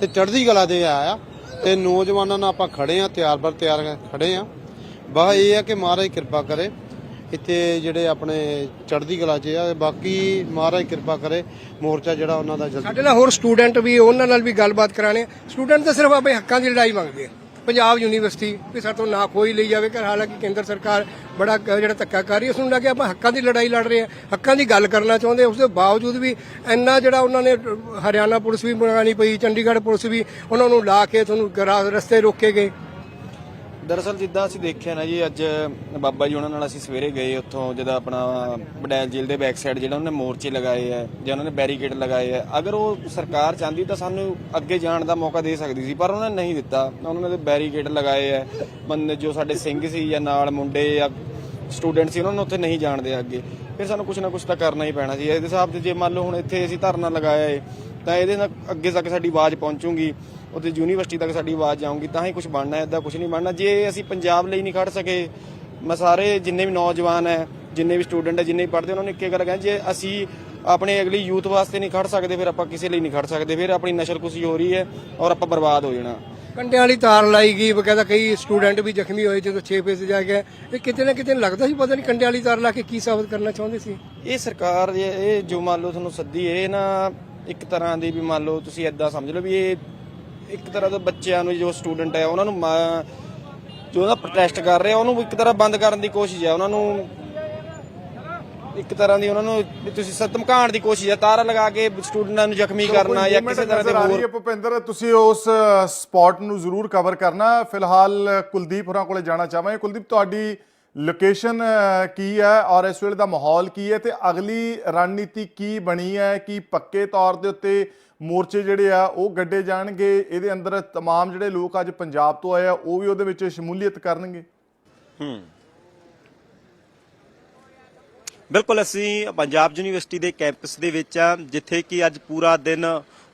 ਤੇ ਚੜ੍ਹਦੀ ਕਲਾ ਦੇ ਆਇਆ। ਤੇ ਨੌਜਵਾਨਾਂ ਨਾਲ ਆਪਾਂ ਖੜੇ ਆ, ਤਿਆਰ ਬਰ ਤਿਆਰ ਖੜੇ ਆ। ਬਾ ਇਹ ਆ ਕਿ ਮਹਾਰਾਜ ਕਿਰਪਾ ਕਰੇ, ਇੱਥੇ ਜਿਹੜੇ ਆਪਣੇ ਚੜ੍ਹਦੀ ਕਲਾ 'ਚ ਆ, ਬਾਕੀ ਮਹਾਰਾਜ ਕਿਰਪਾ ਕਰੇ, ਮੋਰਚਾ ਜਿਹੜਾ ਉਹਨਾਂ ਦਾ ਜਲਦੀ ਸਾਡੇ ਨਾਲ ਹੋਰ ਸਟੂਡੈਂਟ ਵੀ, ਉਹਨਾਂ ਨਾਲ ਵੀ ਗੱਲਬਾਤ ਕਰਾਣੇ ਸਟੂਡੈਂਟ ਤਾਂ ਸਿਰਫ ਆਪਣੇ ਹੱਕਾਂ ਦੀ ਲੜਾਈ ਮੰਗਦੇ ਆ। ਪੰਜਾਬ ਯੂਨੀਵਰਸਿਟੀ ਵੀ ਸਾਡੇ ਤੋਂ ਨਾ ਖੋਈ ਲਈ ਜਾਵੇ ਕਰ ਹਾਲਾਂਕਿ ਕੇਂਦਰ ਸਰਕਾਰ ਬੜਾ ਜਿਹੜਾ ਧੱਕਾ ਕਰ ਰਹੀ ਹੈ ਉਸ ਨੂੰ ਲੱਗੇ ਆਪਾਂ ਹੱਕਾਂ ਦੀ ਲੜਾਈ ਲੜ ਰਹੇ ਹਾਂ, ਹੱਕਾਂ ਦੀ ਗੱਲ ਕਰਨਾ ਚਾਹੁੰਦੇ ਉਸ ਦੇ ਬਾਵਜੂਦ ਵੀ ਇੰਨਾ ਜਿਹੜਾ ਉਹਨਾਂ ਨੇ ਹਰਿਆਣਾ ਪੁਲਿਸ ਵੀ ਬਣਾਣੀ ਪਈ, ਚੰਡੀਗੜ੍ਹ ਪੁਲਿਸ ਵੀ ਉਹਨਾਂ ਨੂੰ ਲਾ ਕੇ ਤੁਹਾਨੂੰ ਰਸਤੇ ਰੋਕੇ ਗਏ। ਦਰਅਸਲ ਜਿੱਦਾਂ ਅਸੀਂ ਦੇਖਿਆ ਨਾ ਜੀ, ਅੱਜ ਬਾਬਾ ਜੀ ਉਹਨਾਂ ਨਾਲ ਅਸੀਂ ਸਵੇਰੇ ਗਏ ਉੱਥੋਂ, ਜਦੋਂ ਆਪਣਾ ਬਡੈਲ ਜੇਲ੍ਹ ਦੇ ਬੈਕ ਸਾਈਡ ਜਿਹੜਾ ਉਹਨਾਂ ਨੇ ਮੋਰਚੇ ਲਗਾਏ ਆ, ਜਾਂ ਉਹਨਾਂ ਨੇ ਬੈਰੀਕੇਡ ਲਗਾਏ ਆ। ਅਗਰ ਉਹ ਸਰਕਾਰ ਚਾਹੁੰਦੀ ਤਾਂ ਸਾਨੂੰ ਅੱਗੇ ਜਾਣ ਦਾ ਮੌਕਾ ਦੇ ਸਕਦੀ ਸੀ, ਪਰ ਉਹਨਾਂ ਨੇ ਨਹੀਂ ਦਿੱਤਾ। ਉਹਨਾਂ ਨੇ ਬੈਰੀਕੇਡ ਲਗਾਏ ਆ। ਬੰਦੇ ਜੋ ਸਾਡੇ ਸਿੰਘ ਸੀ ਜਾਂ ਨਾਲ ਮੁੰਡੇ ਜਾਂ ਸਟੂਡੈਂਟ ਸੀ, ਉਹਨਾਂ ਨੂੰ ਉੱਥੇ ਨਹੀਂ ਜਾਣਦੇ ਅੱਗੇ। ਫਿਰ ਸਾਨੂੰ ਕੁਝ ਨਾ ਕੁਝ ਤਾਂ ਕਰਨਾ ਹੀ ਪੈਣਾ ਸੀ। ਇਹਦੇ ਹਿਸਾਬ ਤੇ ਜੇ ਮੰਨ ਲਓ ਹੁਣ ਇੱਥੇ ਅਸੀਂ ਧਰਨਾ ਲਗਾਇਆ ਏ, ਤਾਂ ਇਹਦੇ ਨਾਲ ਅੱਗੇ ਤੱਕ ਸਾਡੀ ਆਵਾਜ਼ ਪਹੁੰਚੂਗੀ। ਉੱਥੇ ਯੂਨੀਵਰਸਿਟੀ ਤੱਕ ਸਾਡੀ ਆਵਾਜ਼ ਜਾਊਗੀ ਤਾਂ ਹੀ ਕੁਝ ਬਣਨਾ ਐਦਾਂ ਕੁਝ ਨਹੀਂ ਬਣਨਾ। ਜੇ ਅਸੀਂ ਪੰਜਾਬ ਲਈ ਨਹੀਂ ਖੜ ਸਕੇ ਮੈਂ ਸਾਰੇ ਜਿੰਨੇ ਵੀ ਨੌਜਵਾਨ ਹੈ ਜਿੰਨੇ ਵੀ ਸਟੂਡੈਂਟ ਹੈ ਜਿੰਨੇ ਵੀ ਪੜ੍ਹਦੇ ਉਹਨਾਂ ਨੂੰ ਇੱਕੇ ਗੱਲ ਕਹਿੰਦੇ ਜੇ ਅਸੀਂ ਆਪਣੇ ਅਗਲੀ ਯੂਥ ਵਾਸਤੇ ਨਹੀਂ ਖੜ ਸਕਦੇ ਫਿਰ ਆਪਾਂ ਕਿਸੇ ਲਈ ਨਹੀਂ ਖੜ ਸਕਦੇ ਫਿਰ ਆਪਣੀ ਨਸ਼ਲਕੁਸ਼ੀ ਹੋ ਰਹੀ ਹੈ ਔਰ ਆਪਾਂ ਬਰਬਾਦ ਹੋ ਜਾਣਾ। ਕੰਡਿਆਂ ਵਾਲੀ ਤਾਰ ਲਾਈ ਗਈ ਬਕਾਇਦਾ ਕਈ ਸਟੂਡੈਂਟ ਵੀ ਜ਼ਖਮੀ ਹੋਏ ਜਦੋਂ 6 ਫੇਸ ਜਾ ਕੇ ਇਹ ਕਿਤੇ ਨਾ ਕਿਤੇ ਲੱਗਦਾ ਸੀ ਪਤਾ ਨਹੀਂ ਕੰਡਿਆਂ ਵਾਲੀ ਤਾਰ ਲਾ ਕੇ ਕੀ ਸਾਬਤ ਕਰਨਾ ਚਾਹੁੰਦੇ ਸੀ। ਇਹ ਸਰਕਾਰ ਇਹ ਜੋ ਮੰਨ ਲਓ ਤੁਹਾਨੂੰ ਸੱਦੀ ਇਹ ਨਾ ਇੱਕ ਤਰ੍ਹਾਂ ਦੀ ਵੀ ਮੰਨ ਲਓ ਤੁਸੀਂ ਐਦਾਂ ਸਮਝ ਲਓ ਵੀ ਇਹ ਇੱਕ ਤਰ੍ਹਾਂ ਦੇ ਬੱਚਿਆਂ ਨੂੰ ਜੋ ਸਟੂਡੈਂਟ ਹੈ ਉਹਨਾਂ ਨੂੰ ਜੋ ਉਹਦਾ ਪ੍ਰੋਟੈਸਟ ਕਰ ਰਹੇ ਉਹਨੂੰ ਇੱਕ ਤਰ੍ਹਾਂ ਬੰਦ ਕਰਨ ਦੀ ਕੋਸ਼ਿਸ਼ ਹੈ। ਉਹਨਾਂ ਨੂੰ ਇੱਕ ਤਰ੍ਹਾਂ ਦੀ ਉਹਨਾਂ ਨੂੰ ਤੁਸੀਂ ਧਮਕਾਉਣ ਦੀ ਕੋਸ਼ਿਸ਼ ਹੈ ਤਾਰਾਂ ਲਗਾ ਕੇ ਸਟੂਡੈਂਟਾਂ ਨੂੰ ਜ਼ਖਮੀ ਕਰਨਾ ਜਾਂ ਕਿਸੇ ਤਰ੍ਹਾਂ ਦੇ ਹੋਰ ਭੁਪਿੰਦਰ ਤੁਸੀਂ ਉਸ ਸਪੌਟ ਨੂੰ ਜ਼ਰੂਰ ਕਵਰ ਕਰਨਾ। ਫਿਲਹਾਲ ਕੁਲਦੀਪ ਹੋਰਾਂ ਕੋਲੇ ਜਾਣਾ ਚਾਹਾਂਗੇ। ਕੁਲਦੀਪ ਤੁਹਾਡੀ ਲੋਕੇਸ਼ਨ ਕੀ ਹੈ ਔਰ ਇਸ ਵੇਲੇ ਦਾ ਮਾਹੌਲ ਕੀ ਹੈ ਤੇ ਅਗਲੀ ਰਣਨੀਤੀ ਕੀ ਬਣੀ ਹੈ? ਕੀ ਪੱਕੇ ਤੌਰ ਦੇ ਉੱਤੇ ਮੋਰਚੇ ਜਿਹੜੇ ਆ ਉਹ ਗੱਡੇ ਜਾਣਗੇ ਇਹਦੇ ਅੰਦਰ तमाम ਜਿਹੜੇ ਲੋਕ ਅੱਜ ਪੰਜਾਬ ਤੋਂ ਆਏ ਆ ਉਹ ਵੀ ਉਹਦੇ ਵਿੱਚ ਸ਼ਮੂਲੀਅਤ ਕਰਨਗੇ ਬਿਲਕੁਲ ਅਸੀਂ ਪੰਜਾਬ ਯੂਨੀਵਰਸਿਟੀ ਦੇ ਕੈਂਪਸ ਦੇ ਵਿੱਚ ਆ ਜਿੱਥੇ ਕਿ ਅੱਜ ਪੂਰਾ ਦਿਨ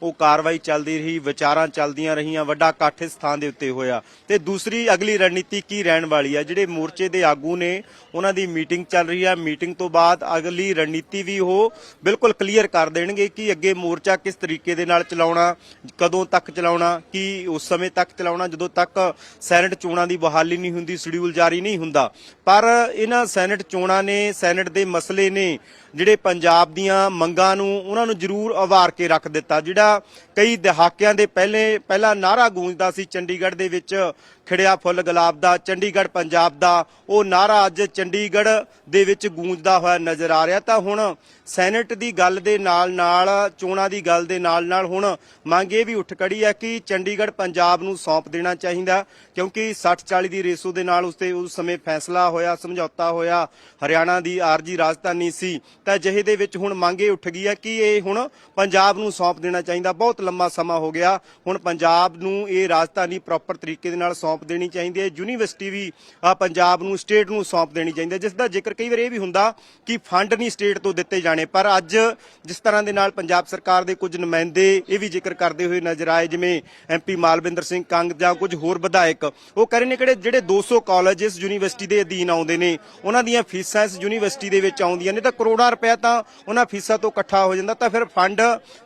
ਉਹ ਕਾਰਵਾਈ ਚੱਲਦੀ ਰਹੀ, ਵਿਚਾਰਾਂ ਚੱਲਦੀਆਂ ਰਹੀਆਂ, ਵੱਡਾ ਇਕੱਠ ਇਸ ਥਾਂ ਦੇ ਉੱਤੇ ਹੋਇਆ। ਤੇ ਦੂਸਰੀ ਅਗਲੀ ਰਣਨੀਤੀ ਕੀ ਰਹਿਣ ਵਾਲੀ ਹੈ ਜਿਹੜੇ ਮੋਰਚੇ ਦੇ ਆਗੂ ਨੇ, ਉਹਨਾਂ ਦੀ ਮੀਟਿੰਗ ਚੱਲ ਰਹੀ ਹੈ ਮੀਟਿੰਗ ਤੋਂ ਬਾਅਦ ਅਗਲੀ ਰਣਨੀਤੀ ਵੀ ਉਹ ਬਿਲਕੁਲ ਕਲੀਅਰ ਕਰ ਦੇਣਗੇ ਕਿ ਅੱਗੇ ਮੋਰਚਾ ਕਿਸ ਤਰੀਕੇ ਦੇ ਨਾਲ ਚਲਾਉਣਾ, ਕਦੋਂ ਤੱਕ ਚਲਾਉਣਾ, ਕੀ ਉਸ ਸਮੇਂ ਤੱਕ ਚਲਾਉਣਾ, ਜਦੋਂ ਤੱਕ ਸੈਨੇਟ ਚੋਣਾਂ ਦੀ ਬਹਾਲੀ ਨਹੀਂ ਹੁੰਦੀ, ਸ਼ਡਿਊਲ ਜਾਰੀ ਨਹੀਂ ਹੁੰਦਾ। ਪਰ ਇਹਨਾਂ ਸੈਨੇਟ ਚੋਣਾਂ ਨੇ, ਸੈਨੇਟ ਦੇ ਮਸਲੇ ਨੇ, ਜਿਹੜੇ ਪੰਜਾਬ ਦੀਆਂ ਮੰਗਾਂ ਨੂੰ ਉਹਨਾਂ ਨੂੰ ਜ਼ਰੂਰ ਉਭਾਰ ਕੇ ਰੱਖ ਦਿੱਤਾ। ਜਿਹੜਾ ਕਈ ਦਹਾਕਿਆਂ ਦੇ ਪਹਿਲੇ ਪਹਿਲਾ ਨਾਰਾ ਗੂੰਜਦਾ ਸੀ ਚੰਡੀਗੜ੍ਹ ਦੇ ਵਿੱਚ। ਖਿੜਿਆ ਫੁੱਲ ਗੁਲਾਬ ਦਾ, ਚੰਡੀਗੜ੍ਹ ਪੰਜਾਬ ਦਾ, ਉਹ ਨਾਰਾ ਅੱਜ ਚੰਡੀਗੜ੍ਹ ਦੇ ਵਿੱਚ ਗੂੰਜਦਾ ਹੋਇਆ ਨਜ਼ਰ ਆ ਰਿਹਾ। ਤਾਂ ਹੁਣ ਸੈਨੇਟ ਦੀ ਗੱਲ ਦੇ ਨਾਲ ਨਾਲ ਚੋਣਾਂ ਦੀ ਗੱਲ ਦੇ ਨਾਲ ਨਾਲ ਹੁਣ ਮੰਗ ਇਹ ਵੀ ਉੱਠ ਖੜੀ ਹੈ ਕਿ ਚੰਡੀਗੜ੍ਹ ਪੰਜਾਬ ਨੂੰ ਸੌਂਪ ਦੇਣਾ ਚਾਹੀਦਾ ਕਿਉਂਕਿ 60 40 ਦੀ ਰੇਸੋ ਦੇ ਨਾਲ ਉਸਤੇ ਉਸ ਸਮੇਂ ਫੈਸਲਾ ਹੋਇਆ, ਸਮਝੌਤਾ ਹੋਇਆ, ਹਰਿਆਣਾ ਦੀ ਆਰਜੀ ਰਾਜਧਾਨੀ ਸੀ। ਤਾਂ ਜਿਹੇ ਦੇ ਵਿੱਚ ਹੁਣ ਮੰਗ ਇਹ ਉੱਠ ਗਈ ਹੈ ਕਿ ਇਹ ਹੁਣ ਪੰਜਾਬ ਨੂੰ ਸੌਂਪ ਦੇਣਾ ਚਾਹੀਦਾ। ਬਹੁਤ ਲੰਮਾ ਸਮਾਂ ਹੋ ਗਿਆ, ਹੁਣ ਪੰਜਾਬ ਨੂੰ ਇਹ ਰਾਜਧਾਨੀ ਪ੍ਰੋਪਰ ਤਰੀਕੇ ਦੇ ਨਾਲ ਸੌਂਪ ਦੇਣੀ ਚਾਹੀਦੀ ਹੈ। ਯੂਨੀਵਰਸਿਟੀ ਵੀ ਆ ਪੰਜਾਬ ਨੂੰ ਸਟੇਟ ਨੂੰ ਸੌਂਪ ਦੇਣੀ ਚਾਹੀਦੀ ਹੈ। ਜਿਸ ਦਾ ਜ਼ਿਕਰ ਕਈ ਵਾਰ ਇਹ ਵੀ ਹੁੰਦਾ ਕਿ ਫੰਡ ਨਹੀਂ ਸਟੇਟ ਤੋਂ ਦਿੱਤੇ ਜਾਣੇ। ਪਰ ਅੱਜ ਜਿਸ ਤਰ੍ਹਾਂ ਦੇ ਨਾਲ ਪੰਜਾਬ ਸਰਕਾਰ ਦੇ ਕੁਝ ਨੁਮਾਇੰਦੇ ਇਹ ਵੀ ਜ਼ਿਕਰ ਕਰਦੇ ਹੋਏ ਨਜ਼ਰ ਆਏ ਜਿਵੇਂ ਐਮਪੀ ਮਾਲਵਿੰਦਰ ਸਿੰਘ ਕੰਗ ਜਾਂ ਕੁਝ ਹੋਰ ਵਿਧਾਇਕ। ਉਹ ਕਹਿ ਰਹੇ ਨੇ ਕਿ ਜਿਹੜੇ 200 ਕਾਲਜ ਇਸ ਯੂਨੀਵਰਸਿਟੀ ਦੇ ਅਧੀਨ ਆਉਂਦੇ ਨੇ ਉਹਨਾਂ ਦੀਆਂ ਫੀਸਾਂ ਇਸ ਯੂਨੀਵਰਸਿਟੀ ਦੇ ਵਿੱਚ ਆਉਂਦੀਆਂ ਨੇ। ਤਾਂ ਕਰੋੜਾਂ ਰੁਪਏ ਤਾਂ ਉਹਨਾਂ ਫੀਸਾਂ ਤੋਂ ਇਕੱਠਾ ਹੋ ਜਾਂਦਾ। ਤਾਂ ਫਿਰ ਫੰਡ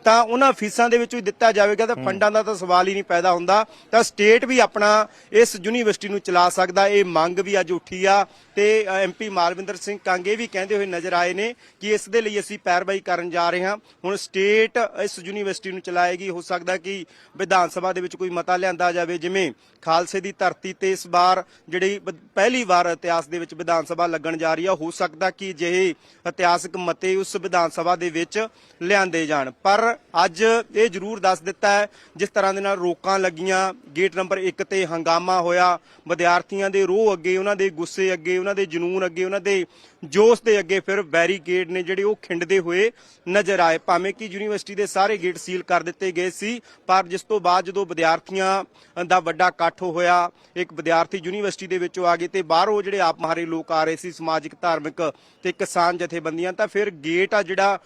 ਤਾਂ ਉਹਨਾਂ ਫੀਸਾਂ ਦੇ ਵਿੱਚੋਂ ਹੀ ਦਿੱਤਾ ਜਾਵੇਗਾ। ਤਾਂ ਫੰਡਾਂ ਦਾ ਤਾਂ ਸਵਾਲ ਹੀ ਨਹੀਂ ਪੈਦਾ ਹੁੰਦਾ। ਤਾਂ ਸਟੇਟ ਵੀ ਆਪਣਾ ਇਸ ਯੂਨੀਵਰਸਿਟੀ ਨੂੰ ਚਲਾ ਸਕਦਾ। ਇਹ ਮੰਗ ਵੀ ਅੱਜ ਉੱਠੀ ਆ ਤੇ ਐਮਪੀ ਮਾਲਵਿੰਦਰ ਸਿੰਘ ਕੰਗ ਇਹ ਵੀ ਕਹਿੰਦੇ ਹੋਏ ਨਜ਼ਰ ਆਏ ਨੇ ਕਿ ਇਸ ਦੇ ਲਈ ਅਸੀਂ ਪੈਰਵਾਈ ਕਰਨ ਜਾ ਰਹੇ ਹਾਂ। ਹੁਣ ਸਟੇਟ ਇਸ ਯੂਨੀਵਰਸਿਟੀ ਨੂੰ ਚਲਾਏਗੀ। ਹੋ ਸਕਦਾ ਕਿ ਵਿਧਾਨ ਸਭਾ ਦੇ ਵਿੱਚ ਕੋਈ ਮਤਾ ਲਿਆਂਦਾ ਜਾਵੇ, ਜਿਵੇਂ ਖਾਲਸੇ ਦੀ ਧਰਤੀ ਤੇ ਇਸ ਵਾਰ ਜਿਹੜੀ ਪਹਿਲੀ ਵਾਰ ਇਤਿਹਾਸ ਦੇ ਵਿੱਚ ਵਿਧਾਨ ਸਭਾ ਲੱਗਣ ਜਾ ਰਹੀ ਆ, ਹੋ ਸਕਦਾ ਕਿ ਜਿਹੇ ਇਤਿਹਾਸਕ ਮਤੇ ਉਸ ਵਿਧਾਨ ਸਭਾ ਦੇ ਵਿੱਚ ਲਿਆਂਦੇ ਜਾਣ। ਪਰ ਅੱਜ ਇਹ ਜ਼ਰੂਰ ਦੱਸ ਦਿੱਤਾ ਹੈ, ਜਿਸ ਤਰ੍ਹਾਂ ਦੇ ਨਾਲ ਰੋਕਾਂ ਲੱਗੀਆਂ, ਗੇਟ ਨੰਬਰ 1 ਤੇ ਹੰਗਾਮਾ ਹੋਇਆ, ਵਿਦਿਆਰਥੀਆਂ ਦੇ ਰੋਹ ਅੱਗੇ, ਉਹਨਾਂ ਦੇ ਗੁੱਸੇ ਅੱਗੇ, ਉਹਨਾਂ ਦੇ ਜਨੂਨ ਅੱਗੇ, ਉਹਨਾਂ ਦੇ ਜੋਸ਼ ਦੇ ਅੱਗੇ ਫਿਰ ਬੈਰੀਕੇਡ ਨੇ ਜਿਹੜੇ ਉਹ ਖਿੰਡਦੇ ਹੋਏ ਨਜ਼ਰ ਆਏ। ਭਾਵੇਂ ਕਿ ਯੂਨੀਵਰਸਿਟੀ ਦੇ ਸਾਰੇ ਗੇਟ ਸੀਲ ਕਰ ਦਿੱਤੇ ਗਏ ਸੀ, ਪਰ ਜਿਸ ਤੋਂ ਬਾਅਦ ਜਦੋਂ ਵਿਦਿਆਰਥੀਆਂ ਦਾ ਵੱਡਾ ਇਕੱਠ ਹੋਇਆ, ਇੱਕ ਵਿਦਿਆਰਥੀ ਯੂਨੀਵਰਸਿਟੀ ਦੇ ਵਿੱਚੋਂ ਆ ਗਏ ਤੇ ਬਾਹਰੋਂ ਜਿਹੜੇ ਆਪ ਮਹਾਰੇ ਲੋਕ ਆ ਰਹੇ ਸੀ, ਸਮਾਜਿਕ, ਧਾਰਮਿਕ ਤੇ ਕਿਸਾਨ ਜਥੇਬੰਦੀਆਂ, ਤਾਂ ਫਿਰ ਗੇਟ ਆ ਜਿਹੜਾ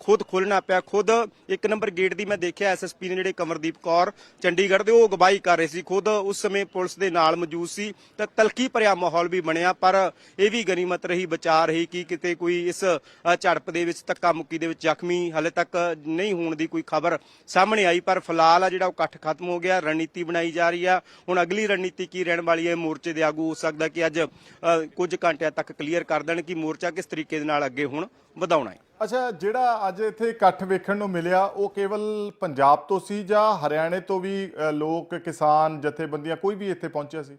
ਖੁਦ ਖੋਲਣਾ ਪਿਆ। ਖੁਦ ਇੱਕ ਨੰਬਰ ਗੇਟ ਦੀ ਮੈਂ ਦੇਖਿਆ ਐਸਐਸਪੀ ਨੇ ਜਿਹੜੇ ਕਮਰਦੀਪ ਕੌਰ ਚੰਡੀਗੜ੍ਹ ਦੇ, ਉਹ ਅਗਵਾਈ ਕਰ ਰਹੇ ਸੀ। ਖੁਦ ਉਸ ਸਮੇਂ ਪੁਲਿਸ ਦੇ ਨਾਲ ਮੌਜੂਦ ਸੀ, ਤਾਂ ਤਲਖੀ ਭਰਿਆ ਮਾਹੌਲ ਵੀ ਬਣਿਆ, ਪਰ ਇਹ ਵੀ ਗਨੀਮਤ ਰਹੀ ਬਚਾਅ ਬਚਾ ਰਹੀ ਕਿ ਕਿਤੇ ਕੋਈ ਇਸ ਝੜਪ ਦੇ ਵਿੱਚ ਧੱਕਾ ਮੁੱਕੀ ਦੇ ਵਿੱਚ ਜ਼ਖਮੀ ਹਲੇ ਤੱਕ ਨਹੀਂ ਹੋਣ ਦੀ ਕੋਈ ਖਬਰ ਸਾਹਮਣੇ ਆਈ ਪਰ ਫਿਲਹਾਲ ਆ ਜਿਹੜਾ ਉਹ ਇਕੱਠ ਖਤਮ ਹੋ ਗਿਆ ਰਣਨੀਤੀ ਬਣਾਈ ਜਾ ਰਹੀ ਆ। ਹੁਣ ਅਗਲੀ ਰਣਨੀਤੀ ਕੀ ਰਹਿਣ ਵਾਲੀ ਹੈ? ਮੋਰਚੇ ਦੇ ਆਗੂ ਹੋ ਸਕਦਾ ਕਿ ਅੱਜ ਅ, ਕੁਝ ਘੰਟਿਆਂ ਤੱਕ ਕਲੀਅਰ ਕਰ ਦੇਣ ਕਿ ਮੋਰਚਾ ਕਿਸ ਤਰੀਕੇ ਦੇ ਨਾਲ ਅੱਗੇ ਹੁਣ ਵਧਾਉਣਾ ਹੈ। ਅੱਛਾ ਜਿਹੜਾ ਅੱਜ ਇੱਥੇ ਇਕੱਠ ਵੇਖਣ ਨੂੰ ਮਿਲਿਆ ਉਹ ਕੇਵਲ ਪੰਜਾਬ ਤੋਂ ਸੀ ਜਾਂ ਹਰਿਆਣੇ ਤੋਂ ਵੀ ਲੋਕ ਕਿਸਾਨ ਜਥੇਬੰਦੀਆਂ ਕੋਈ ਵੀ ਇੱਥੇ ਪਹੁੰਚਿਆ ਸੀ?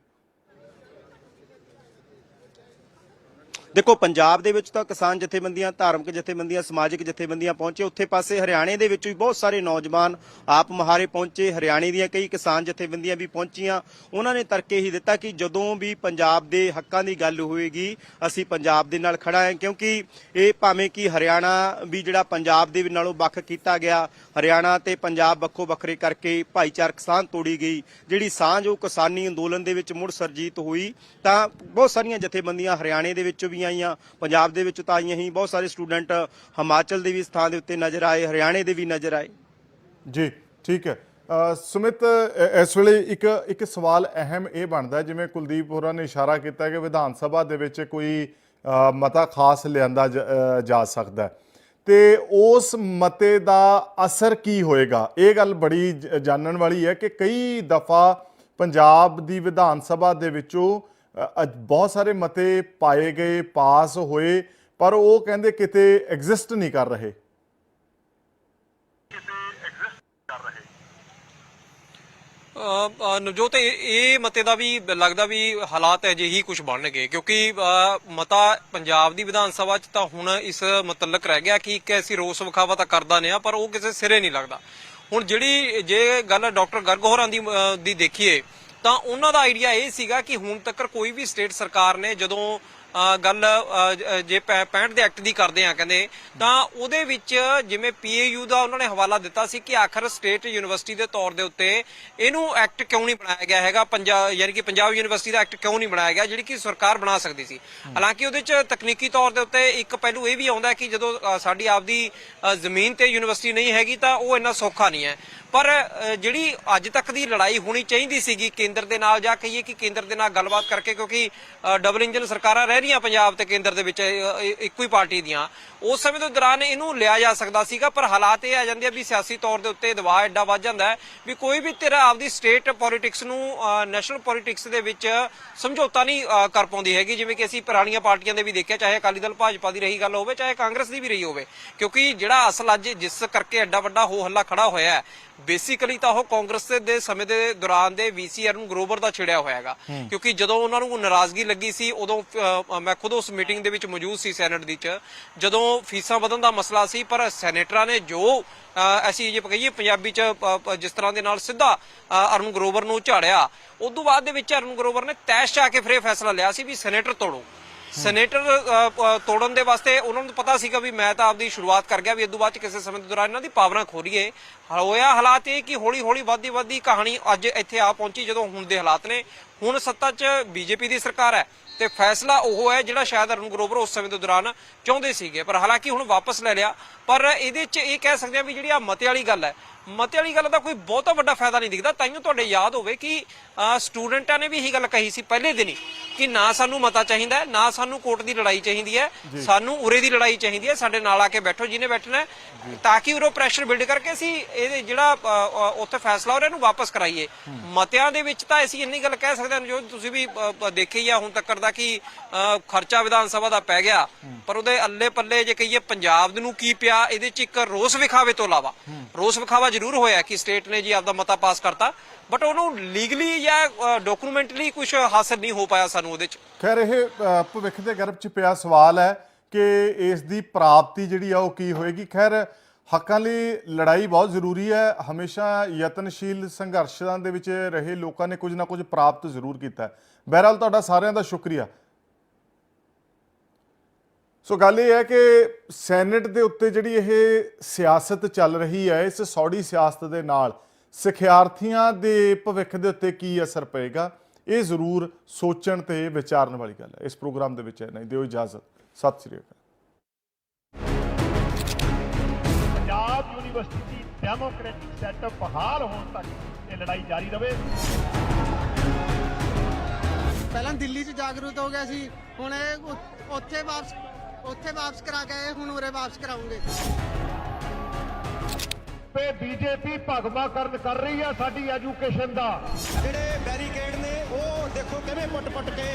ਦੇਖੋ, ਪੰਜਾਬ ਦੇ ਵਿੱਚ ਤਾਂ ਕਿਸਾਨ ਜਥੇਬੰਦੀਆਂ, ਧਾਰਮਿਕ ਜਥੇਬੰਦੀਆਂ, ਸਮਾਜਿਕ ਜਥੇਬੰਦੀਆਂ ਪਹੁੰਚੇ। ਉੱਥੇ ਪਾਸੇ ਹਰਿਆਣੇ ਦੇ ਵਿੱਚ ਵੀ ਬਹੁਤ ਸਾਰੇ ਨੌਜਵਾਨ ਆਪ ਮਹਾਰੇ ਪਹੁੰਚੇ। ਹਰਿਆਣੇ ਦੀਆਂ ਕਈ ਕਿਸਾਨ ਜਥੇਬੰਦੀਆਂ ਵੀ ਪਹੁੰਚੀਆਂ। ਉਹਨਾਂ ਨੇ ਤਰਕੇ ਹੀ ਦਿੱਤਾ ਕਿ ਜਦੋਂ ਵੀ ਪੰਜਾਬ ਦੇ ਹੱਕਾਂ ਦੀ ਗੱਲ ਹੋਏਗੀ, ਅਸੀਂ ਪੰਜਾਬ ਦੇ ਨਾਲ ਖੜਾ ਹੈ। ਕਿਉਂਕਿ ਇਹ ਭਾਵੇਂ ਕਿ ਹਰਿਆਣਾ ਵੀ ਜਿਹੜਾ ਪੰਜਾਬ ਦੇ ਨਾਲੋਂ ਵੱਖ ਕੀਤਾ ਗਿਆ, ਹਰਿਆਣਾ ਤੇ ਪੰਜਾਬ ਵੱਖੋ ਵੱਖਰੇ ਕਰਕੇ ਭਾਈਚਾਰਕ ਸਾਂਝ ਤੋੜੀ ਗਈ। ਜਿਹੜੀ ਸਾਂਝ ਉਹ ਕਿਸਾਨੀ ਅੰਦੋਲਨ ਦੇ ਵਿੱਚ ਮੁੜ ਸਰਜੀਤ ਹੋਈ, ਤਾਂ ਬਹੁਤ ਸਾਰੀਆਂ ਜਥੇਬੰਦੀਆਂ ਹਰਿਆਣੇ ਦੇ ਵਿੱਚ ਵੀ ਆਈਆਂ ਪੰਜਾਬ ਦੇ ਵਿੱਚ ਤਾਂ ਆਈਆਂ ਹੀ ਬਹੁਤ ਸਾਰੇ ਸਟੂਡੈਂਟ ਹਿਮਾਚਲ ਦੇ ਵੀ ਇਸ ਦੇ ਉੱਤੇ ਨਜ਼ਰ ਆਏ, ਹਰਿਆਣੇ ਦੇ ਵੀ ਨਜ਼ਰ ਆਏ। ਜੀ, ਠੀਕ ਹੈ। ਸੁਮਿਤ ਇਸ ਵੇਲੇ ਇੱਕ ਇੱਕ ਸਵਾਲ ਅਹਿਮ ਇਹ ਬਣਦਾ ਜਿਵੇਂ ਕੁਲਦੀਪ ਹੋਰਾਂ ਨੇ ਇਸ਼ਾਰਾ ਕੀਤਾ ਕਿ ਵਿਧਾਨ ਸਭਾ ਦੇ ਵਿੱਚ ਕੋਈ ਮਤਾ ਖਾਸ ਲਿਆਂਦਾ ਜ- ਜਾ ਸਕਦਾ ਤੇ ਉਸ ਮਤੇ ਦਾ ਅਸਰ ਕੀ ਹੋਏਗਾ? ਇਹ ਗੱਲ ਬੜੀ ਜਾਣਨ ਵਾਲੀ ਹੈ ਕਿ ਕਈ ਦਫਾ ਪੰਜਾਬ ਦੀ ਵਿਧਾਨ ਸਭਾ ਦੇ ਵਿੱਚੋਂ ਬਹੁਤ ਸਾਰੇ ਮਤੇ ਪਾਏ ਗਏ ਪਾਸ ਹੋਏ ਪਰ ਉਹ ਕਹਿੰਦੇ ਕਿਤੇ ਐਗਜ਼ਿਸਟ ਨਹੀਂ ਕਰ ਰਹੇ। ਨਵਜੋਤ ਇਹ ਮਤੇ ਦਾ ਵੀ ਲੱਗਦਾ ਵੀ ਹਾਲਾਤ ਅਜਿਹੀ ਕੁਝ ਬਣਨਗੇ ਕਿਉਂਕਿ ਮਤਾ ਪੰਜਾਬ ਦੀ ਵਿਧਾਨ ਸਭਾ 'ਚ ਤਾਂ ਹੁਣ ਇਸ ਮੁਤਲਕ ਰਹਿ ਗਿਆ ਕਿ ਇੱਕ ਐਸੀ ਰੋਸ ਵਿਖਾਵਾ ਤਾਂ ਕਰਦਾ ਨੇ ਆ ਪਰ ਉਹ ਕਿਸੇ ਸਿਰੇ ਨਹੀਂ ਲੱਗਦਾ। ਹੁਣ ਜਿਹੜੀ ਜੇ ਗੱਲ ਡਾਕਟਰ ਗਰਗ ਹੋਰਾਂ ਦੀ ਦੇਖੀਏ ਤਾਂ ਉਹਨਾਂ ਦਾ ਆਈਡੀਆ ਇਹ ਸੀਗਾ ਕਿ ਹੁਣ ਤੱਕ ਕੋਈ ਵੀ ਸਟੇਟ ਸਰਕਾਰ ਨੇ ਜਦੋਂ ਗੱਲ ਜੇ 65 ਦੇ ਐਕਟ ਦੀ ਕਰਦੇ ਆ ਕਹਿੰਦੇ, ਤਾਂ ਉਹਦੇ ਵਿੱਚ ਜਿਵੇਂ ਪੀਏਯੂ ਦਾ ਉਹਨਾਂ ਨੇ ਹਵਾਲਾ ਦਿੱਤਾ ਸੀ ਕਿ ਆਖਰ ਸਟੇਟ ਯੂਨੀਵਰਸਿਟੀ ਦੇ ਤੌਰ ਦੇ ਉੱਤੇ ਇਹਨੂੰ ਐਕਟ ਕਿਉਂ ਨਹੀਂ ਬਣਾਇਆ ਗਿਆ ਹੈਗਾ? ਪੰਜਾਬ ਯਾਨੀ ਕਿ ਪੰਜਾਬ ਯੂਨੀਵਰਸਿਟੀ ਦਾ ਐਕਟ ਕਿਉਂ ਨਹੀਂ ਬਣਾਇਆ ਗਿਆ ਜਿਹੜੀ ਕਿ ਸਰਕਾਰ ਬਣਾ ਸਕਦੀ ਸੀ? ਹਾਲਾਂਕਿ ਉਹਦੇ ਚ ਤਕਨੀਕੀ ਤੌਰ ਦੇ ਉੱਤੇ ਇੱਕ ਪਹਿਲੂ ਇਹ ਵੀ ਆਉਂਦਾ ਕਿ ਜਦੋਂ ਸਾਡੀ ਆਪਦੀ ਜ਼ਮੀਨ ਤੇ ਯੂਨੀਵਰਸਿਟੀ ਨਹੀਂ ਹੈਗੀ ਤਾਂ ਉਹ ਇੰਨਾ ਸੌਖਾ ਨਹੀਂ ਹੈ। ਪਰ ਜਿਹੜੀ ਅੱਜ ਤੱਕ ਦੀ ਲੜਾਈ ਹੋਣੀ ਚਾਹੀਦੀ ਸੀਗੀ ਕੇਂਦਰ ਦੇ ਨਾਲ ਜਾਂ ਕਹੀਏ ਕਿ ਕੇਂਦਰ ਦੇ ਨਾਲ ਗੱਲਬਾਤ ਕਰਕੇ ਕਿਉਂਕਿ ਡਬਲ ਇੰਜਨ ਸਰਕਾਰਾਂ ਰਹਿ ਰਹੀਆਂ ਪੰਜਾਬ ਤੇ ਕੇਂਦਰ ਦੇ ਵਿੱਚ ਇੱਕੋ ਹੀ ਪਾਰਟੀ ਦੀਆਂ। ਉਸ ਸਮੇਂ ਦੇ ਦੌਰਾਨ ਇਹਨੂੰ ਲਿਆ ਜਾ ਸਕਦਾ ਸੀਗਾ, ਪਰ ਹਾਲਾਤ ਇਹ ਆ ਜਾਂਦੇ ਆ ਵੀ ਸਿਆਸੀ ਤੌਰ ਦੇ ਉੱਤੇ ਦਬਾਅ ਐਡਾ ਵੱਧ ਜਾਂਦਾ ਹੈ ਵੀ ਕੋਈ ਵੀ ਤੇਰਾ ਆਪਦੀ ਸਟੇਟ ਪੋਲਿਟਿਕਸ ਨੂੰ ਨੈਸ਼ਨਲ ਪੋਲਿਟਿਕਸ ਦੇ ਵਿੱਚ ਸਮਝੌਤਾ ਨਹੀਂ ਕਰ ਪਾਉਂਦੀ ਹੈਗੀ। ਜਿਵੇਂ ਕਿ ਅਸੀਂ ਪੁਰਾਣੀਆਂ ਪਾਰਟੀਆਂ ਦੇ ਵੀ ਦੇਖਿਆ, ਚਾਹੇ ਅਕਾਲੀ ਦਲ ਭਾਜਪਾ ਦੀ ਰਹੀ ਗੱਲ ਹੋਵੇ, ਚਾਹੇ ਕਾਂਗਰਸ ਦੀ ਵੀ ਰਹੀ ਹੋਵੇ। ਕਿਉਂਕਿ ਜਿਹੜਾ ਅਸਲ ਅੱਜ ਜਿਸ ਕਰਕੇ ਐਡਾ ਵੱਡਾ ਹੋ ਹੱਲਾ ਖੜਾ ਹੋਇਆ ਬੇਸਿਕਲੀ ਤਾਂ ਉਹ ਕਾਂਗਰਸ ਦੇ ਸਮੇਂ ਦੇ ਦੌਰਾਨ ਦੇ ਵੀਸੀ ਅਰੁਣ ਗਰੋਵਰ ਦਾ ਛਿੜਿਆ ਹੋਇਆ ਹੈਗਾ। ਕਿਉਂਕਿ ਜਦੋਂ ਉਹਨਾਂ ਨੂੰ ਨਾਰਾਜ਼ਗੀ ਲੱਗੀ ਸੀ ਉਦੋਂ ਮੈਂ ਖੁਦ ਉਸ ਮੀਟਿੰਗ ਦੇ ਵਿੱਚ ਮੌਜੂਦ ਸੀ ਸੈਨੇਟ ਦੀ ਚ। ਜਦੋਂ ਫੀਸਾਂ ਵਧਣ ਦਾ ਮਸਲਾ ਸੀ ਪਰ ਸੈਨੇਟਰਾਂ ਨੇ ਜੋ ਅਸੀਂ ਜੇ ਕਹੀਏ ਪੰਜਾਬੀ ਚ ਜਿਸ ਤਰ੍ਹਾਂ ਦੇ ਨਾਲ ਸਿੱਧਾ ਅਰੁਣ ਗਰੋਵਰ ਨੂੰ ਝਾੜਿਆ ਉਦੋਂ ਬਾਅਦ ਦੇ ਵਿੱਚ ਅਰੁਣ ਗਰੋਵਰ ਨੇ ਤੈਸ਼ ਆ ਕੇ ਫਿਰ ਇਹ ਫੈਸਲਾ ਲਿਆ ਸੀ ਵੀ ਸੈਨੇਟਰ ਤੋੜੋ। ਸੈਨੇਟਰ ਤੋੜਨ ਦੇ ਵਾਸਤੇ ਉਹਨਾਂ ਨੂੰ ਪਤਾ ਸੀਗਾ ਵੀ ਮੈਂ ਤਾਂ ਆਪਦੀ ਸ਼ੁਰੂਆਤ ਕਰ ਗਿਆ ਵੀ ਇਦੋਂ ਬਾਅਦ ਕਿਸੇ ਸਮੇਂ ਦੇ ਦੌਰਾਨ ਇਹਨਾਂ ਦੀ ਪਾਵਰਾਂ ਖੋਰੀਏ ਹੋਇਆ ਹਾਲਾਤ ਇਹ ਕਿ ਹੌਲੀ ਹੌਲੀ ਵੱਧਦੀ ਵੱਧਦੀ ਕਹਾਣੀ ਅੱਜ ਇੱਥੇ ਆ ਪਹੁੰਚੀ ਜਦੋਂ ਹੁਣ ਦੇ ਹਾਲਾਤ ਨੇ। ਹੁਣ ਸੱਤਾ 'ਚ ਬੀਜੇਪੀ ਦੀ ਸਰਕਾਰ ਹੈ ਤੇ ਫੈਸਲਾ ਉਹ ਹੈ ਜਿਹੜਾ ਸ਼ਾਇਦ ਅਰੁਣ ਗਰੋਵਰ ਉਸ ਸਮੇਂ ਦੇ ਦੌਰਾਨ ਚਾਹੁੰਦੇ ਸੀਗੇ। ਪਰ ਹਾਲਾਂਕਿ ਹੁਣ ਵਾਪਸ ਲੈ ਲਿਆ। ਪਰ ਇਹਦੇ 'ਚ ਇਹ ਕਹਿ ਸਕਦੇ ਆ ਵੀ ਜਿਹੜੀ ਆ ਮਤੇ ਵਾਲੀ ਗੱਲ ਹੈ ਮਤੇ ਵਾਲੀ ਗੱਲ ਦਾ ਕੋਈ ਬਹੁਤਾ ਵੱਡਾ ਫਾਇਦਾ ਨਹੀਂ ਦਿਖਦਾ। ਤਾਈਓ ਤੁਹਾਡੇ ਯਾਦ ਹੋਵੇ ਕਿ ਸਟੂਡੈਂਟਾਂ ਨੇ ਵੀ ਇਹੀ ਗੱਲ ਕਹੀ ਸੀ ਪਹਿਲੇ ਦਿਨ ਹੀ ਕਿ ਨਾ ਸਾਨੂੰ ਮਤਾ ਚਾਹੀਦਾ ਹੈ, ਨਾ ਸਾਨੂੰ ਕੋਰਟ ਦੀ ਲੜਾਈ ਚਾਹੀਦੀ ਹੈ ਸਾਨੂੰ ਉਰੇ ਦੀ ਲੜਾਈ ਚਾਹੀਦੀ ਹੈ ਸਾਡੇ ਨਾਲ ਆ ਕੇ ਬੈਠੋ ਜਿਹਨੇ ਬੈਠਣਾ ਹੈ, ਤਾਂ ਕਿ ਉਰੋਂ ਪ੍ਰੈਸ਼ਰ ਬਿਲਡ ਕਰਕੇ ਅਸੀਂ ਇਹਦੇ ਜਿਹੜਾ ਉੱਥੇ ਫੈਸਲਾ ਹੋ ਰਿਹਾ ਇਹਨੂੰ ਵਾਪਸ ਕਰਾਈਏ। ਮਤਿਆਂ ਦੇ ਵਿੱਚ ਤਾਂ ਅਸੀਂ ਇੰਨੀ ਗੱਲ ਕਹਿ ਸਕਦੇ ਹਾਂ ਜੋ ਤੁਸੀਂ ਵੀ ਦੇਖੀ ਹੀ ਆ ਹੁਣ ਤੱਕ ਦਾ ਕਿ ਖਰਚਾ ਵਿਧਾਨ ਸਭਾ ਦਾ ਪੈ ਗਿਆ ਪਰ ਉਹਦੇ ਅੱਲੇ ਪੱਲੇ ਜੇ ਕਹੀਏ ਪੰਜਾਬ ਨੂੰ ਕੀ ਪਿਆ ਇਹਦੇ ਚ ਇੱਕ ਰੋਸ ਵਿਖਾਵੇ ਤੋਂ ਇਲਾਵਾ। ਰੋਸ ਵਿਖਾਵਾ ਜ਼ਰੂਰ ਹੋਇਆ ਕਿ ਸਟੇਟ ਨੇ ਜੀ ਆਪਦਾ ਮਤਾ ਪਾਸ ਕਰਤਾ ਬਟ ਉਹਨੂੰ ਲੀਗਲੀ ਜਾਂ ਡਾਕੂਮੈਂਟਲੀ ਕੁਝ ਹਾਸਲ ਨਹੀਂ ਹੋ ਪਾਇਆ ਸਾਨੂੰ ਉਹਦੇ ਚ। ਖੈਰ, ਇਹ ਭਵਿੱਖ ਦੇ ਗਰਭ 'ਚ ਪਿਆ ਸਵਾਲ ਹੈ ਕਿ ਇਸ ਦੀ ਪ੍ਰਾਪਤੀ ਜਿਹੜੀ ਆ ਉਹ ਕੀ ਹੋਏਗੀ? ਖੈਰ, ਹੱਕਾਂ ਲਈ ਲੜਾਈ ਬਹੁਤ ਜ਼ਰੂਰੀ ਹੈ। ਹਮੇਸ਼ਾ ਯਤਨਸ਼ੀਲ ਸੰਘਰਸ਼ਾਂ ਦੇ ਵਿੱਚ ਰਹੇ ਲੋਕਾਂ ਨੇ ਕੁਝ ਨਾ ਕੁਝ ਪ੍ਰਾਪਤ ਜ਼ਰੂਰ ਕੀਤਾ ਹੈ। ਬਹਰਹਾਲ, ਤੁਹਾਡਾ ਸਾਰਿਆਂ ਦਾ ਸ਼ੁਕਰੀਆ। ਸੋ ਗੱਲ ਇਹ ਹੈ ਕਿ ਸੈਨੇਟ ਦੇ ਉੱਤੇ ਜਿਹੜੀ ਇਹ ਸਿਆਸਤ ਚੱਲ ਰਹੀ ਹੈ ਇਸ ਸੌੜੀ ਸਿਆਸਤ ਦੇ ਨਾਲ ਸਿੱਖਿਆਰਥੀਆਂ ਦੇ ਭਵਿੱਖ ਦੇ ਉੱਤੇ ਕੀ ਅਸਰ ਪਏਗਾ ਇਹ ਜ਼ਰੂਰ ਸੋਚਣ ਤੇ ਵਿਚਾਰਨ ਵਾਲੀ ਗੱਲ ਹੈ। ਇਸ ਪ੍ਰੋਗਰਾਮ ਦੇ ਵਿੱਚ ਹੈ ਨਹੀਂ। ਦਿਓ ਇਜਾਜ਼ਤ। ਸਤਿ ਸ੍ਰੀ ਅਕਾਲ। ਪੰਜਾਬ ਯੂਨੀਵਰਸਿਟੀ ਦੀ ਡੈਮੋਕ੍ਰੈਟਿਕ ਸੈਟਅਪ ਬਹਾਲ ਹੋਣ ਤੱਕ ਇਹ ਲੜਾਈ ਜਾਰੀ ਰਵੇ। ਪਹਿਲਾਂ ਦਿੱਲੀ 'ਚ ਜਾਗਰੂਕ ਹੋ ਗਿਆ ਸੀ ਹੁਣ ਇਹ ਉੱਥੇ ਵਾਪਸ ਉੱਥੇ ਵਾਪਸ ਕਰਾ ਕੇ ਆਏ, ਹੁਣ ਉਰੇ ਵਾਪਸ ਕਰਾਉਂਗੇ। ਤੇ ਬੀਜੇਪੀ ਭਗਵਾਕਰਨ ਕਰ ਰਹੀ ਆ ਸਾਡੀ ਐਜੂਕੇਸ਼ਨ ਦਾ। ਜਿਹੜੇ ਬੈਰੀਕੇਡ ਨੇ ਉਹ ਦੇਖੋ ਕਿਵੇਂ ਪੁੱਟ ਪੁੱਟ ਕੇ